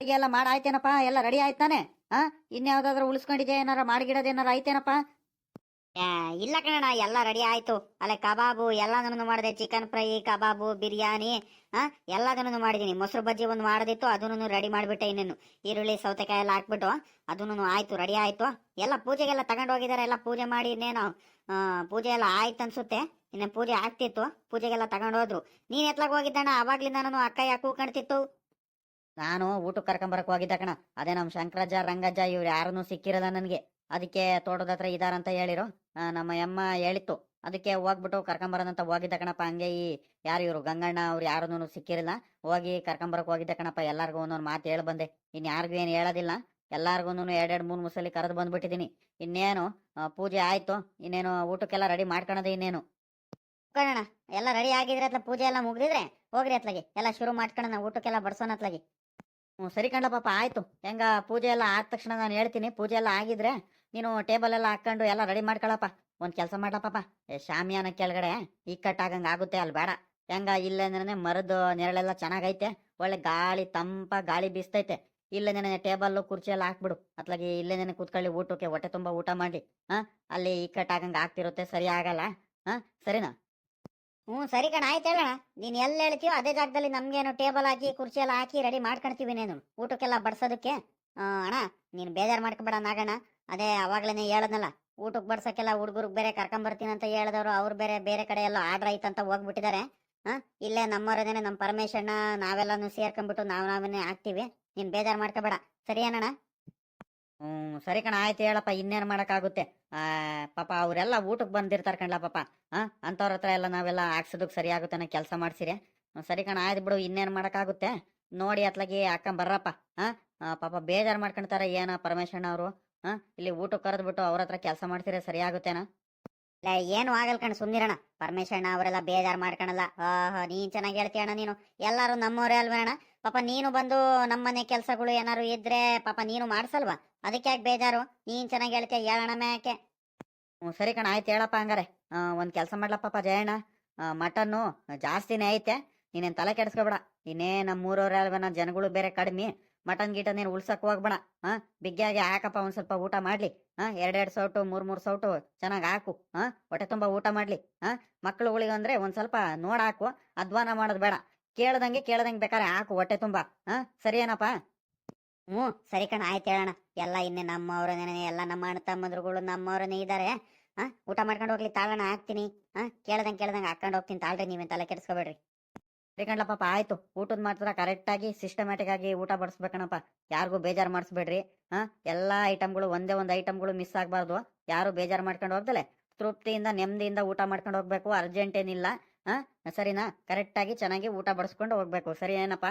ಎಲ್ಲ ಮಾಡಾಯ್ತೇನಪ್ಪ ಎಲ್ಲ ರೆಡಿ ಆಯ್ತಾನೆ ಹಾ? ಇನ್ಯಾವ್ದಾದ್ರು ಉಳಿಸ್ಕೊಂಡಿದ್ಯಾ ಏನಾರ ಮಾಡಿಗಿಡೋದು ಏನಾರ ಆಯ್ತೇನಪ್ಪ? ಇಲ್ಲ ಕಣಣ್ಣ, ಎಲ್ಲ ರೆಡಿ ಆಯ್ತು. ಅಲ್ಲೇ ಕಬಾಬು, ಎಲ್ಲದನ್ನು ಮಾಡಿದೆ ಚಿಕನ್ ಫ್ರೈ ಕಬಾಬು, ಬಿರಿಯಾನಿ ಆ ಎಲ್ಲದನ್ನು ಮಾಡಿದೀನಿ. ಮೊಸರು ಬಜ್ಜಿ ಒಂದು ಮಾಡದಿತ್ತು, ಅದನ್ನು ರೆಡಿ ಮಾಡಿಬಿಟ್ಟೆ ಇನ್ನೇನು. ಈರುಳ್ಳಿ ಸೌತೆಕಾಯಿ ಎಲ್ಲ ಹಾಕ್ಬಿಟ್ಟು, ಅದನ್ನು ಆಯ್ತು, ರೆಡಿ ಆಯ್ತು. ಎಲ್ಲ ಪೂಜೆಗೆಲ್ಲ ತಗೊಂಡು ಹೋಗಿದ್ದಾರೆ ಎಲ್ಲ ಪೂಜೆ ಮಾಡಿ ಇನ್ನೇನು. ಪೂಜೆ ಎಲ್ಲ ಆಯ್ತು ಅನ್ಸುತ್ತೆ. ಇನ್ನು ಪೂಜೆ ಆಗ್ತಿತ್ತು, ಪೂಜೆಗೆಲ್ಲ ತಗೊಂಡು ಹೋದ್ರು. ನೀನ್ ಎತ್ಲಾಗ ಹೋಗಿದ್ದಣ್ಣ ಅವಾಗ್ಲಿಂದ ನಾನು ಅಕ್ಕ ಯಾಕೆ ಕೂಕಣ್ತಿತ್ತು. ನಾನು ಊಟಕ್ಕೆ ಕರ್ಕೊಂಬರಕ್ ಹೋಗಿದ್ದ ಕಣ. ಅದೇ ನಮ್ ಶಂಕರಜ್ಜ ರಂಗಜ್ಜ ಇವ್ರು ಯಾರನ್ನೂ ಸಿಕ್ಕಿರಲ್ಲ ನನಗೆ. ಅದಕ್ಕೆ ತೋಟದ ಹತ್ರ ಇದಾರಂತ ಹೇಳಿರು. ನಮ್ಮ ಅಮ್ಮ ಹೇಳಿತ್ತು. ಅದಕ್ಕೆ ಹೋಗ್ಬಿಟ್ಟು ಕರ್ಕೊಂಬರೋದಂತ ಹೋಗಿದ್ದ ಕಣಪ್ಪ. ಹಂಗೆ ಈ ಯಾರು ಇವರು? ಗಂಗಣ್ಣ ಅವ್ರು ಯಾರನ್ನೂ ಸಿಕ್ಕಿರಲ್ಲ. ಹೋಗಿ ಕರ್ಕೊಂಬರಕ್ ಹೋಗಿದ್ದ ಕಣಪ್ಪ. ಎಲ್ಲಾರ್ಗು ಒಂದೊಂದು ಮಾತು ಹೇಳಿ ಬಂದೆ. ಇನ್ ಯಾರಿಗೂ ಏನು ಹೇಳೋದಿಲ್ಲ. ಎಲ್ಲಾರ್ಗು ಎರಡೆರಡು ಮೂರು ಮುಸಲಿ ಕರೆದು ಬಂದ್ಬಿಟ್ಟಿದ್ದೀನಿ ಇನ್ನೇನು ಪೂಜೆ ಆಯ್ತು. ಇನ್ನೇನು ಊಟಕ್ಕೆಲ್ಲ ರೆಡಿ ಮಾಡ್ಕೊಳೋದೆ ಇನ್ನೇನು? ಕಣಣ್ಣ ಎಲ್ಲ ರೆಡಿ ಆಗಿದ್ರೆ ಅತ್ಲ ಪೂಜೆ ಎಲ್ಲ ಮುಗಿದಿದ್ರೆ ಹೋಗ್ರಿ ಅತ್ಲಾಗೆ. ಎಲ್ಲ ಶುರು ಮಾಡ್ಕೊಳ್ಳೋಣ ಊಟಕ್ಕೆಲ್ಲ ಬಡ್ಸೋಣ ಅತ್ಲಾಗೆ. ಹ್ಞೂ ಸರಿ ಕಂಡ ಪಾಪ ಆಯ್ತು. ಹೆಂಗ ಪೂಜೆ ಎಲ್ಲ ಆದ ತಕ್ಷಣ ನಾನು ಹೇಳ್ತೀನಿ. ಪೂಜೆ ಎಲ್ಲ ಆಗಿದ್ರೆ ನೀನು ಟೇಬಲ್ ಎಲ್ಲ ಹಾಕೊಂಡು ಎಲ್ಲ ರೆಡಿ ಮಾಡ್ಕೊಳಪ್ಪ. ಒಂದು ಕೆಲಸ ಏ, ಶಾಮಿಯಾನ ಕೆಳಗಡೆ ಇಕ್ಕಟ್ಟಾಗಂಗೆ ಆಗುತ್ತೆ ಅಲ್ಲಿ ಬೇಡ. ಹೆಂಗ ಇಲ್ಲೇಂದ್ರೆ ಮರದ ನೆರಳೆಲ್ಲ ಚೆನ್ನಾಗೈತೆ. ಒಳ್ಳೆ ಗಾಳಿ ತಂಪ ಗಾಳಿ ಬೀಸ್ತೈತೆ. ನೆನೆ ಟೇಬಲ್ ಕುರ್ಚಿ ಎಲ್ಲ ಹಾಕ್ಬಿಡು. ಅತ್ಲಾಗಿ ನೆನೆ ಕೂತ್ಕೊಳ್ಳಿ ಊಟಕ್ಕೆ ಹೊಟ್ಟೆ ತುಂಬ ಊಟ ಮಾಡಿ ಹಾಂ ಅಲ್ಲಿ ಈ ಕಟ್ಟಾಗಂಗೆ ಆಗ್ತಿರುತ್ತೆ. ಸರಿ ಆಗಲ್ಲ. ಹಾಂ ಸರಿನಾ? ಹ್ಞೂ, ಸರಿ ಕಣ, ಆಯ್ತು ಹೇಳೋಣ. ನೀನು ಎಲ್ಲಿ ಹೇಳ್ತೀಯೋ ಅದೇ ಜಾಗದಲ್ಲಿ ನಮ್ಗೇನು ಟೇಬಲ್ ಹಾಕಿ, ಕುರ್ಚಿ ಎಲ್ಲ ಹಾಕಿ ರೆಡಿ ಮಾಡ್ಕೊಳ್ತೀವಿ ನೀನು. ಊಟಕ್ಕೆಲ್ಲ ಬಡ್ಸೋದಕ್ಕೆ. ಅಣ್ಣ, ನೀನು ಬೇಜಾರು ಮಾಡ್ಕೊಬೇಡ, ನಾಗಣ್ಣ. ಅದೇ ಅವಾಗ್ಲೇನೆ ಹೇಳದ್ನಲ್ಲ ಊಟಕ್ಕೆ ಬಡ್ಸಕ್ಕೆಲ್ಲ ಹುಡುಗರಿಗೆ ಬೇರೆ ಕರ್ಕೊಂಬರ್ತೀನಿ ಅಂತ ಹೇಳಿದವರು, ಅವ್ರು ಬೇರೆ ಬೇರೆ ಕಡೆ ಎಲ್ಲ ಆರ್ಡರ್ ಐತಂತ ಹೋಗ್ಬಿಟ್ಟಿದ್ದಾರೆ ಹಾಂ ಇಲ್ಲೇ ನಮ್ಮವರದೇನೆ ನಮ್ಮ ಪರಮೇಶಣ್ಣ ನಾವೆಲ್ಲಾನು ಸೇರ್ಕೊಂಡ್ಬಿಟ್ಟು ನಾವು ನಾವೇ ಹಾಕ್ತೀವಿ ನೀನು ಬೇಜಾರು ಮಾಡ್ಕೋಬೇಡ. ಸರಿ ಏನಣ್ಣ ಹ್ಮ್, ಸರಿ ಕಣ, ಆಯ್ತು ಹೇಳಪ್ಪ, ಇನ್ನೇನು ಮಾಡೋಕ್ಕಾಗುತ್ತೆ? ಪಾಪ ಅವರೆಲ್ಲ ಊಟಕ್ಕೆ ಬಂದಿರ್ತಾರೆ ಕಣ್ಲ ಪಾಪ. ಹಾ ಅಂಥವ್ರ ಹತ್ರ ಎಲ್ಲ ನಾವೆಲ್ಲ ಹಾಕ್ಸೋದಕ್ಕೆ ಸರಿ ಆಗುತ್ತೆ ಅನ್ನೋ ಕೆಲಸ ಮಾಡ್ಸಿರಿ. ಸರಿ ಕಣ, ಆಯ್ತು ಬಿಡು, ಇನ್ನೇನು ಮಾಡೋಕ್ಕಾಗುತ್ತೆ? ನೋಡಿ ಅತ್ಲಾಗಿ ಹಾಕೊಂಬರ್ರಪ್ಪ ಹಾ ಪಾಪ ಬೇಜಾರು ಮಾಡ್ಕೊಂತಾರೆ ಏನ ಪರಮೇಶ್ವರಣ್ಣ ಅವರು? ಹಾ ಇಲ್ಲಿ ಊಟಕ್ಕೆ ಕರೆದ್ಬಿಟ್ಟು ಅವ್ರ ಹತ್ರ ಕೆಲಸ ಮಾಡ್ಸಿರ ಸರಿ ಆಗುತ್ತೇನಾ ಇಲ್ಲ ಏನು ಆಗಲ್ ಕಣ್ ಸುಮ್ನಿರಣ ಪರಮೇಶ್ವರಣ್ಣ ಅವರೆಲ್ಲ ಬೇಜಾರ್ ಮಾಡ್ಕೊಳಲ್ಲ ನೀನ್ ಚೆನ್ನಾಗಿ ಹೇಳ್ತೀಯಣ್ಣ ನೀನು. ಎಲ್ಲಾರು ನಮ್ಮವರೇ ಅಲ್ವೇ ಅಣ್ಣ ಪಾಪ ನೀನು ಬಂದು ನಮ್ಮನೆ ಕೆಲಸಗಳು ಏನಾರು ಇದ್ರೆ ಪಾಪ ನೀನು ಮಾಡ್ಸಲ್ವಾ? ಅದಕ್ಕೆ ಯಾಕೆ ಬೇಜಾರು? ನೀನ್ ಚೆನ್ನಾಗಿ ಹೇಳ್ತೀಯ ಹೇಳಣ ಯಾಕೆ? ಹ್ಞೂ ಸರಿ ಕಣ, ಆಯ್ತು ಹೇಳಪ್ಪ ಹಂಗಾರೆ. ಒಂದು ಕೆಲಸ ಮಾಡ್ಲಪ್ಪ ಜಯಣ್ಣ. ಮಟನ್ನು ಜಾಸ್ತಿನೇ ಐತೆ. ನೀನೇನು ತಲೆ ಕೆಡಿಸ್ಕೊಬೇಡ. ಇನ್ನೇ ನಮ್ಮ ಊರವ್ರೆ ಅಲ್ವನ ಜನಗಳು ಬೇರೆ ಕಡಿಮೆ. ಮಟನ್ ಗಿಟನ್ ನೀನು ಉಳ್ಸಕ್ ಹೋಗ್ಬೇಡ. ಹಾ ಬಿಗ್ಗಿಯಾಗಿ ಹಾಕಪ್ಪ ಒಂದ್ ಸ್ವಲ್ಪ ಊಟ ಮಾಡ್ಲಿ. ಹಾ ಎರಡೆರಡು ಸೌಟು ಮೂರ್ ಮೂರು ಸೌಟು ಚೆನ್ನಾಗಿ ಹಾಕು. ಹಾ ಹೊಟ್ಟೆ ತುಂಬಾ ಊಟ ಮಾಡ್ಲಿ. ಹಾ ಮಕ್ಳುಗಳಿಗೆ ಅಂದ್ರೆ ಒಂದ್ ಸ್ವಲ್ಪ ನೋಡಾಕು ಅಧ್ವಾನ ಮಾಡೋದು ಬೇಡ. ಕೇಳ್ದಂಗೆ ಕೇಳ್ದಂಗೆ ಬೇಕಾರೆ ಹಾಕು, ಹೊಟ್ಟೆ ತುಂಬಾ. ಹಾ, ಸರಿ ಏನಪ್ಪ? ಹ್ಞೂ, ಸರಿ ಕಣ, ಆಯ್ತು ಹೇಳೋಣ ಎಲ್ಲ ಇನ್ನೇ ನಮ್ಮವ್ರನೇ ಎಲ್ಲ ನಮ್ಮ ಅಣ್ಣ ತಮ್ಮಂದ್ರುಗಳು ನಮ್ಮವ್ರನೇ ಇದ್ದಾರೆ. ಹಾ, ಊಟ ಮಾಡ್ಕೊಂಡು ಹೋಗ್ಲಿ, ತಾಳಣ ಹಾಕ್ತೀನಿ. ಹಾ, ಕೇಳ್ದಂಗೆ ಕೇಳ್ದಂಗೆ ಹಾಕೊಂಡು ಹೋಗ್ತೀನಿ, ತಾಳ್ರಿ, ನೀವೇನು ತಲೆ ಕೆಡಿಸ್ಕೋಬೇಡ್ರಿ. ಸರಿ ಆಯ್ತು. ಊಟದ ಮಾತ್ರ ಕರೆಕ್ಟ್ ಆಗಿ ಸಿಸ್ಟಮ್ಯಾಟಿಕ್ ಆಗಿ ಊಟ ಬಡಿಸ್ಬೇಕಣಪ್ಪ ಯಾರಿಗೂ ಬೇಜಾರು ಮಾಡಿಸ್ಬೇಡ್ರಿ. ಹಾ, ಎಲ್ಲ ಐಟಮ್ಗಳು ಒಂದೇ ಒಂದು ಐಟಮ್ಗಳು ಮಿಸ್ ಆಗಬಾರ್ದು. ಯಾರು ಬೇಜಾರು ಮಾಡ್ಕೊಂಡು ಹೋಗ್ದಲೆ? ತೃಪ್ತಿಯಿಂದ ನೆಮ್ಮದಿಯಿಂದ ಊಟ ಮಾಡ್ಕೊಂಡು ಹೋಗ್ಬೇಕು, ಅರ್ಜೆಂಟ್ ಏನಿಲ್ಲ. ಹಾ ಸರಿನಾ? ಕರೆಕ್ಟಾಗಿ ಚೆನ್ನಾಗಿ ಊಟ ಬಡಿಸ್ಕೊಂಡು ಹೋಗ್ಬೇಕು. ಸರಿ ಏನಪ್ಪ?